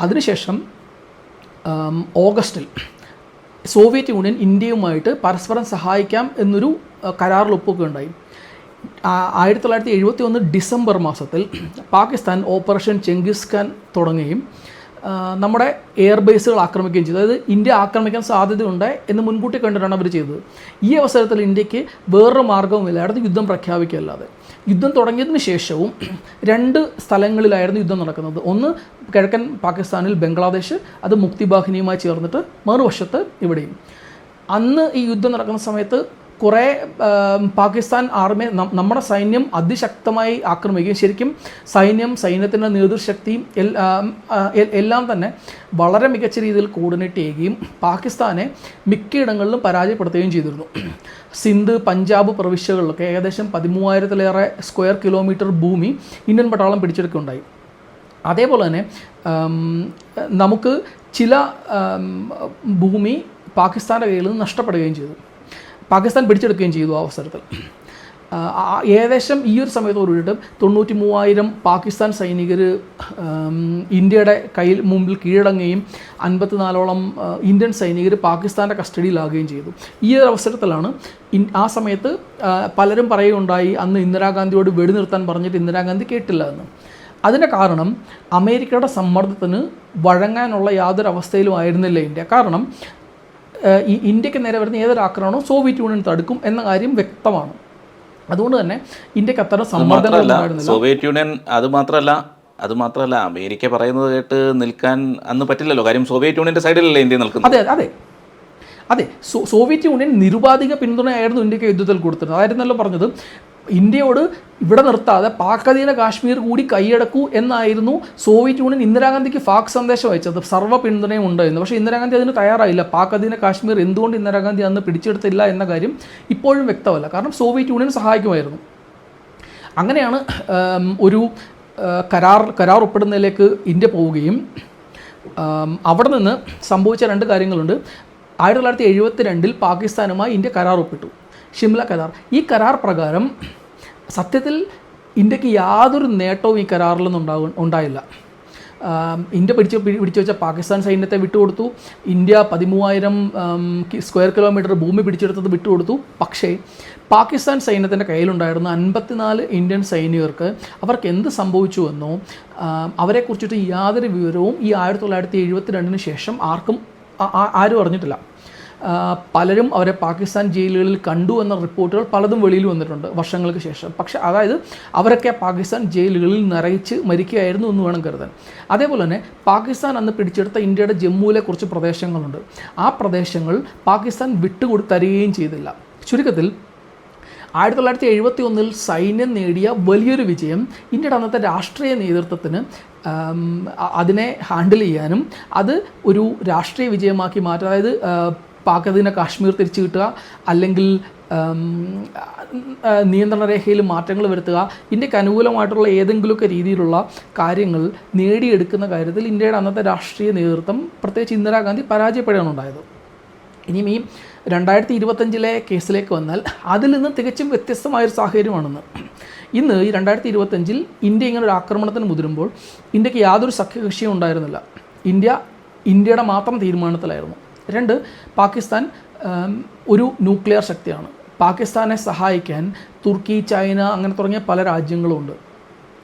അതിനുശേഷം ഓഗസ്റ്റിൽ സോവിയറ്റ് യൂണിയൻ ഇന്ത്യയുമായിട്ട് പരസ്പരം സഹായിക്കാം എന്നൊരു കരാറിൽ ഒപ്പുകയുണ്ടായി ഉണ്ടായി ആയിരത്തി തൊള്ളായിരത്തി എഴുപത്തി ഒന്ന് ഡിസംബർ മാസത്തിൽ പാകിസ്ഥാൻ ഓപ്പറേഷൻ ചെങ്കിസ് ഖാൻ തുടങ്ങുകയും നമ്മുടെ എയർ ബേസുകൾ ആക്രമിക്കുകയും ചെയ്തു. അതായത് ഇന്ത്യ ആക്രമിക്കാൻ സാധ്യതയുണ്ട് എന്ന് മുൻകൂട്ടി കണ്ടിട്ടാണ് അവർ ചെയ്തത്. ഈ അവസരത്തിൽ ഇന്ത്യയ്ക്ക് വേറൊരു മാർഗവുമില്ലായിരുന്നു യുദ്ധം പ്രഖ്യാപിക്കുകയല്ലാതെ. യുദ്ധം തുടങ്ങിയതിന് ശേഷവും രണ്ട് സ്ഥലങ്ങളിലായിരുന്നു യുദ്ധം നടക്കുന്നത്. ഒന്ന് കിഴക്കൻ പാകിസ്ഥാനിൽ ബംഗ്ലാദേശ് അത് മുക്തിബാഹിനിയുമായി ചേർന്നിട്ട് മറുവശത്ത് ഇവിടെയും. അന്ന് ഈ യുദ്ധം നടക്കുന്ന സമയത്ത് കുറേ പാകിസ്ഥാൻ ആർമി നമ്മുടെ സൈന്യം അതിശക്തമായി ആക്രമിക്കുകയും ശരിക്കും സൈന്യം സൈന്യത്തിന്റെ നേതൃശക്തി എൽ- ആം, ആ, എൽ- എല്ലാം തന്നെ വളരെ മികച്ച രീതിയിൽ കോർഡിനേറ്റ് ചെയ്യുകയും പാകിസ്ഥാനെ മിക്കയിടങ്ങളിലും പരാജയപ്പെടുത്തുകയും ചെയ്തിരുന്നു. സിന്ധ് പഞ്ചാബ് പ്രവിശ്യകളിലൊക്കെ ഏകദേശം പതിമൂവായിരത്തിലേറെ സ്ക്വയർ കിലോമീറ്റർ ഭൂമി ഇന്ത്യൻ പട്ടാളം പിടിച്ചെടുക്കുകയുണ്ടായി. അതേപോലെ തന്നെ നമുക്ക് ചില ഭൂമി പാകിസ്ഥാന്റെ കയ്യിൽ നിന്ന് നഷ്ടപ്പെടുകയും ചെയ്തു. പാകിസ്ഥാൻ പിടിച്ചെടുക്കുകയും ചെയ്തു ആ അവസരത്തിൽ. ഏകദേശം ഈ ഒരു സമയത്തോട് കൂടിയിട്ട് തൊണ്ണൂറ്റി മൂവായിരം പാകിസ്ഥാൻ സൈനികർ ഇന്ത്യയുടെ കയ്യിൽ മുമ്പിൽ കീഴടങ്ങുകയും അൻപത്തിനാലോളം ഇന്ത്യൻ സൈനികർ പാകിസ്ഥാന്റെ കസ്റ്റഡിയിലാകുകയും ചെയ്തു. ഈ ഒരു അവസരത്തിലാണ് ആ സമയത്ത് പലരും പറയുകയുണ്ടായി അന്ന് ഇന്ദിരാഗാന്ധിയോട് വെടിനിർത്താൻ പറഞ്ഞിട്ട് ഇന്ദിരാഗാന്ധി കേട്ടില്ല എന്ന്. അതിന്റെ കാരണം അമേരിക്കയുടെ സമ്മർദ്ദത്തിന് വഴങ്ങാനുള്ള യാതൊരു അവസ്ഥയിലും ആയിരുന്നില്ല ഇന്ത്യ. കാരണം ഈ ഇന്ത്യയ്ക്ക് നേരെ വരുന്ന ഏതൊരു ആക്രമണവും സോവിയറ്റ് യൂണിയൻ തടുക്കും എന്ന കാര്യം വ്യക്തമാണ്. അതുകൊണ്ട് തന്നെ ഇന്ത്യയ്ക്ക് അത്തരം സമ്മർദ്ദങ്ങൾ സോവിയറ്റ് യൂണിയൻ അത് മാത്രമല്ല അത് മാത്രമല്ല അമേരിക്ക പറയുന്നത് കേട്ട് നിൽക്കാൻ അന്ന് പറ്റില്ലല്ലോ. കാര്യം സോവിയറ്റ് യൂണിയന്റെ സൈഡിലല്ലേ ഇന്ത്യ നിൽക്കുന്നത്. അതെ അതെ. അതെ സോ- സോവിയറ്റ് യൂണിയൻ നിരുപാധിക പിന്തുണയായിരുന്നു ഇന്ത്യയ്ക്ക് യുദ്ധത്തിൽ കൊടുത്തിരുന്നത്. അതായിരുന്നല്ലോ പറഞ്ഞത് ഇന്ത്യയോട് ഇവിടെ നിർത്താതെ പാക്കതീന കാശ്മീർ കൂടി കൈയടക്കൂ എന്നായിരുന്നു സോവിയറ്റ് യൂണിയൻ ഇന്ദിരാഗാന്ധിക്ക് ഫാക് സന്ദേശം അയച്ചത്. സർവ പിന്തുണയും ഉണ്ട് എന്ന്. പക്ഷേ ഇന്ദിരാഗാന്ധി അതിന് തയ്യാറായില്ല. പാക്കതീന കാശ്മീർ എന്തുകൊണ്ട് ഇന്ദിരാഗാന്ധി അന്ന് പിടിച്ചെടുത്തില്ല എന്ന കാര്യം ഇപ്പോഴും വ്യക്തമല്ല. കാരണം സോവിയറ്റ് യൂണിയൻ സഹായിക്കുമായിരുന്നു. അങ്ങനെയാണ് ഒരു കരാർ കരാർ ഒപ്പിടുന്നതിലേക്ക് ഇന്ത്യ പോവുകയും അവിടെ നിന്ന് സംഭവിച്ച രണ്ട് കാര്യങ്ങളുണ്ട്. ആയിരത്തി തൊള്ളായിരത്തി എഴുപത്തി രണ്ടിൽ പാകിസ്ഥാനുമായി ഇന്ത്യ കരാർ ഒപ്പിട്ടു. ഷിംല കരാർ. ഈ കരാർ പ്രകാരം സത്യത്തിൽ ഇന്ത്യയ്ക്ക് യാതൊരു നേട്ടവും ഈ കരാറിൽ ഉണ്ടാകും ഉണ്ടായില്ല. ഇന്ത്യ പിടിച്ച് പിടി- പിടിച്ചു വെച്ച പാകിസ്ഥാൻ സൈന്യത്തെ വിട്ടുകൊടുത്തു. ഇന്ത്യ പതിമൂവായിരം സ്ക്വയർ കിലോമീറ്റർ ഭൂമി പിടിച്ചെടുത്തത് വിട്ടുകൊടുത്തു. പക്ഷേ പാകിസ്ഥാൻ സൈന്യത്തിന്റെ കയ്യിലുണ്ടായിരുന്ന അൻപത്തിനാല് ഇന്ത്യൻ സൈനികർക്ക് അവർക്ക് എന്ത് സംഭവിച്ചുവെന്നോ അവരെക്കുറിച്ചിട്ട് യാതൊരു വിവരവും ഈ ആയിരത്തി തൊള്ളായിരത്തി എഴുപത്തി രണ്ടിന് ശേഷം ആർക്കും ആരും അറിഞ്ഞിട്ടില്ല. പലരും അവരെ പാകിസ്ഥാൻ ജയിലുകളിൽ കണ്ടു എന്ന റിപ്പോർട്ടുകൾ പലതും വെളിയിൽ വന്നിട്ടുണ്ട് വർഷങ്ങൾക്ക് ശേഷം. പക്ഷേ അതായത് അവരൊക്കെ പാകിസ്ഥാൻ ജയിലുകളിൽ നിറയിച്ച് മരിക്കുകയായിരുന്നു എന്ന് വേണം കരുതാൻ. അതേപോലെ തന്നെ പാകിസ്ഥാൻ അന്ന് പിടിച്ചെടുത്ത ഇന്ത്യയുടെ ജമ്മുവിലെ കുറച്ച് പ്രദേശങ്ങളുണ്ട്. ആ പ്രദേശങ്ങൾ പാകിസ്ഥാൻ വിട്ടുകൊടു തരികയും ചെയ്തില്ല. ചുരുക്കത്തിൽ ആയിരത്തി തൊള്ളായിരത്തി എഴുപത്തി ഒന്നിൽ സൈന്യം നേടിയ വലിയൊരു വിജയം ഇന്ത്യയുടെ അന്നത്തെ രാഷ്ട്രീയ നേതൃത്വത്തിന് അതിനെ ഹാൻഡിൽ ചെയ്യാനും അത് ഒരു രാഷ്ട്രീയ വിജയമാക്കി മാറ്റുക അതായത് ആ, പാക് അധീന കാശ്മീർ തിരിച്ചു കിട്ടുക അല്ലെങ്കിൽ നിയന്ത്രണ രേഖയിൽ മാറ്റങ്ങൾ വരുത്തുക. ഇന്ത്യയ്ക്ക് അനുകൂലമായിട്ടുള്ള ഏതെങ്കിലുമൊക്കെ രീതിയിലുള്ള കാര്യങ്ങൾ നേടിയെടുക്കുന്ന കാര്യത്തിൽ ഇന്ത്യയുടെ അന്നത്തെ രാഷ്ട്രീയ നേതൃത്വം പ്രത്യേകിച്ച് ഇന്ദിരാഗാന്ധി പരാജയപ്പെടുകയാണ് ഉണ്ടായത്. ഇനിയും ഈ രണ്ടായിരത്തി ഇരുപത്തഞ്ചിലെ കേസിലേക്ക് വന്നാൽ അതിൽ നിന്ന് തികച്ചും വ്യത്യസ്തമായൊരു സാഹചര്യമാണെന്ന്. ഇന്ന് ഈ രണ്ടായിരത്തി ഇരുപത്തഞ്ചിൽ ഇന്ത്യ ഇങ്ങനെ ഒരു ആക്രമണത്തിന് മുതിരുമ്പോൾ ഇന്ത്യയ്ക്ക് യാതൊരു സഖ്യകക്ഷിയും ഉണ്ടായിരുന്നില്ല. ഇന്ത്യ ഇന്ത്യയുടെ മാത്രം തീരുമാനത്തിലായിരുന്നു. രണ്ട് പാകിസ്ഥാൻ ഒരു ന്യൂക്ലിയർ ശക്തിയാണ്. പാകിസ്ഥാനെ സഹായിക്കാൻ തുർക്കി ചൈന അങ്ങനെ തുടങ്ങിയ പല രാജ്യങ്ങളുമുണ്ട്.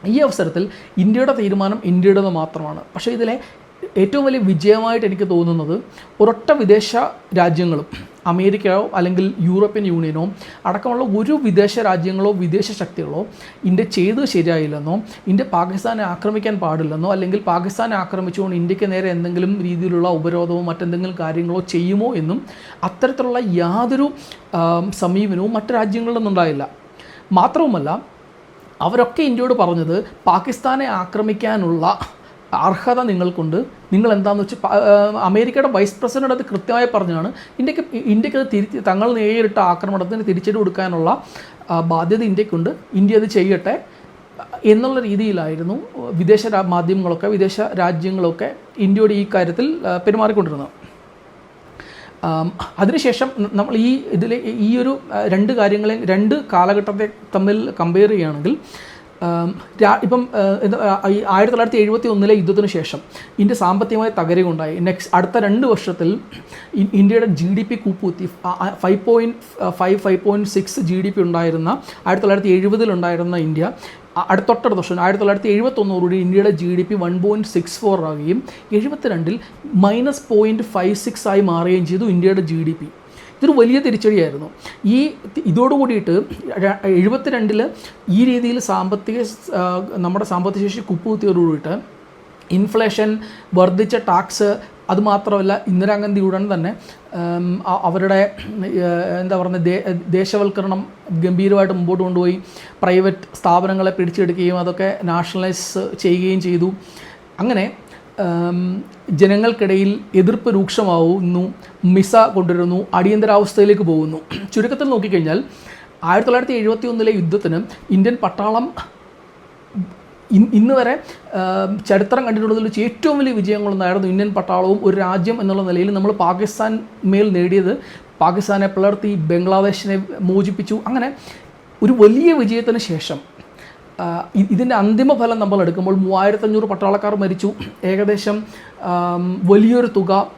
ഈ അവസരത്തിൽ ഇന്ത്യയുടെ തീരുമാനം ഇന്ത്യയുടേത് മാത്രമാണ്. പക്ഷേ ഇതിലെ ഏറ്റവും വലിയ വിജയമായിട്ട് എനിക്ക് തോന്നുന്നത് ഒരൊട്ട വിദേശ രാജ്യങ്ങളും അമേരിക്കയോ അല്ലെങ്കിൽ യൂറോപ്യൻ യൂണിയനോ അടക്കമുള്ള ഒരു വിദേശ രാജ്യങ്ങളോ വിദേശ ശക്തികളോ ഇന്ത്യ ചെയ്തത് ശരിയായില്ലെന്നോ ഇന്ത്യ പാകിസ്ഥാനെ ആക്രമിക്കാൻ പാടില്ലെന്നോ അല്ലെങ്കിൽ പാകിസ്ഥാനെ ആക്രമിച്ചുകൊണ്ട് ഇന്ത്യയ്ക്ക് നേരെ എന്തെങ്കിലും രീതിയിലുള്ള ഉപരോധമോ മറ്റെന്തെങ്കിലും കാര്യങ്ങളോ ചെയ്യുമോ എന്നും അത്തരത്തിലുള്ള യാതൊരു സമീപനവും മറ്റു രാജ്യങ്ങളിലൊന്നും ഉണ്ടായില്ല. മാത്രവുമല്ല അവരൊക്കെ ഇന്ത്യയോട് പറഞ്ഞത് പാകിസ്ഥാനെ ആക്രമിക്കാനുള്ള അർഹത നിങ്ങൾക്കുണ്ട്. നിങ്ങൾ എന്താണെന്ന് വെച്ച് അമേരിക്കയുടെ വൈസ് പ്രസിഡന്റ് അത് കൃത്യമായി പറഞ്ഞാണ് ഇന്ത്യയ്ക്ക് ഇന്ത്യയ്ക്ക് അത് തിരി തങ്ങൾ നേരിട്ട ആക്രമണത്തിന് തിരിച്ചടി കൊടുക്കാനുള്ള ബാധ്യത ഇന്ത്യക്കുണ്ട്. ഇന്ത്യ അത് ചെയ്യട്ടെ എന്നുള്ള രീതിയിലായിരുന്നു വിദേശ മാധ്യമങ്ങളൊക്കെ വിദേശ രാജ്യങ്ങളൊക്കെ ഇന്ത്യയുടെ ഈ കാര്യത്തിൽ പെരുമാറിക്കൊണ്ടിരുന്നത്. അതിനുശേഷം നമ്മൾ ഈ ഇതിലെ ഈ ഒരു രണ്ട് കാര്യങ്ങളെ രണ്ട് കാലഘട്ടത്തെ തമ്മിൽ കമ്പയർ ചെയ്യുകയാണെങ്കിൽ ഇപ്പം എന്താ, ഈ ആയിരത്തി തൊള്ളായിരത്തി എഴുപത്തി ഒന്നിലെ യുദ്ധത്തിന് ശേഷം ഇന്ത്യ സാമ്പത്തികമായി തകരുകയുണ്ടായി. നെക്സ്റ്റ് അടുത്ത രണ്ട് വർഷത്തിൽ ഇന്ത്യയുടെ G D P കൂപ്പുത്തി five point five five point six G D P ഉണ്ടായിരുന്ന ആയിരത്തി തൊള്ളായിരത്തി എഴുപതിലുണ്ടായിരുന്ന ഇന്ത്യ അടുത്തൊട്ടടുത്ത വർഷം ആയിരത്തി തൊള്ളായിരത്തി എഴുപത്തൊന്നോടുകൂടി ഇന്ത്യയുടെ G D P one point six four ആകുകയും എഴുപത്തിരണ്ടിൽ മൈനസ് പോയിന്റ് ഫൈവ് സിക്സ് ആയി മാറുകയും ചെയ്തു ഇന്ത്യയുടെ ജി ഡി പി ഇതൊരു വലിയ തിരിച്ചടിയായിരുന്നു. ഈ ഇതോടുകൂടിയിട്ട് എഴുപത്തിരണ്ടിൽ ഈ രീതിയിൽ സാമ്പത്തിക നമ്മുടെ സാമ്പത്തിക ശേഷി കുപ്പുകുത്തിയോടുകൂടിയിട്ട് ഇൻഫ്ലേഷൻ വർദ്ധിച്ച ടാക്സ് അതുമാത്രമല്ല ഇന്ദിരാഗാന്ധി ഉടൻ തന്നെ അവരുടെ എന്താ പറയുക ദേശവൽക്കരണം ഗംഭീരമായിട്ട് മുമ്പോട്ട് കൊണ്ടുപോയി പ്രൈവറ്റ് സ്ഥാപനങ്ങളെ പിടിച്ചെടുക്കുകയും അതൊക്കെ നാഷണലൈസ് ചെയ്യുകയും ചെയ്തു. അങ്ങനെ ജനങ്ങൾക്കിടയിൽ എതിർപ്പ് രൂക്ഷമാവുന്നു മിസ കൊണ്ടുവരുന്നു അടിയന്തരാവസ്ഥയിലേക്ക് പോകുന്നു. ചുരുക്കത്തിൽ നോക്കിക്കഴിഞ്ഞാൽ ആയിരത്തി തൊള്ളായിരത്തി എഴുപത്തി ഒന്നിലെ യുദ്ധത്തിന് ഇന്ത്യൻ പട്ടാളം ഇന്ന് വരെ ചരിത്രം കണ്ടിട്ടുള്ളതിൽ വെച്ച് ഏറ്റവും വലിയ വിജയങ്ങളൊന്നായിരുന്നു ഇന്ത്യൻ പട്ടാളവും ഒരു രാജ്യം എന്നുള്ള നിലയിൽ നമ്മൾ പാകിസ്ഥാൻ മേൽ നേടിയത്. പാകിസ്ഥാനെ പിളർത്തി ബംഗ്ലാദേശിനെ മോചിപ്പിച്ചു. അങ്ങനെ ഒരു വലിയ വിജയത്തിന് ശേഷം ഇതിന്റെ അന്തിമ ഫലം നമ്മൾ എടുക്കുമ്പോൾ മൂവായിരത്തഞ്ഞൂറ് പട്ടാളക്കാർ മരിച്ചു. ഏകദേശം വലിയൊരു തുക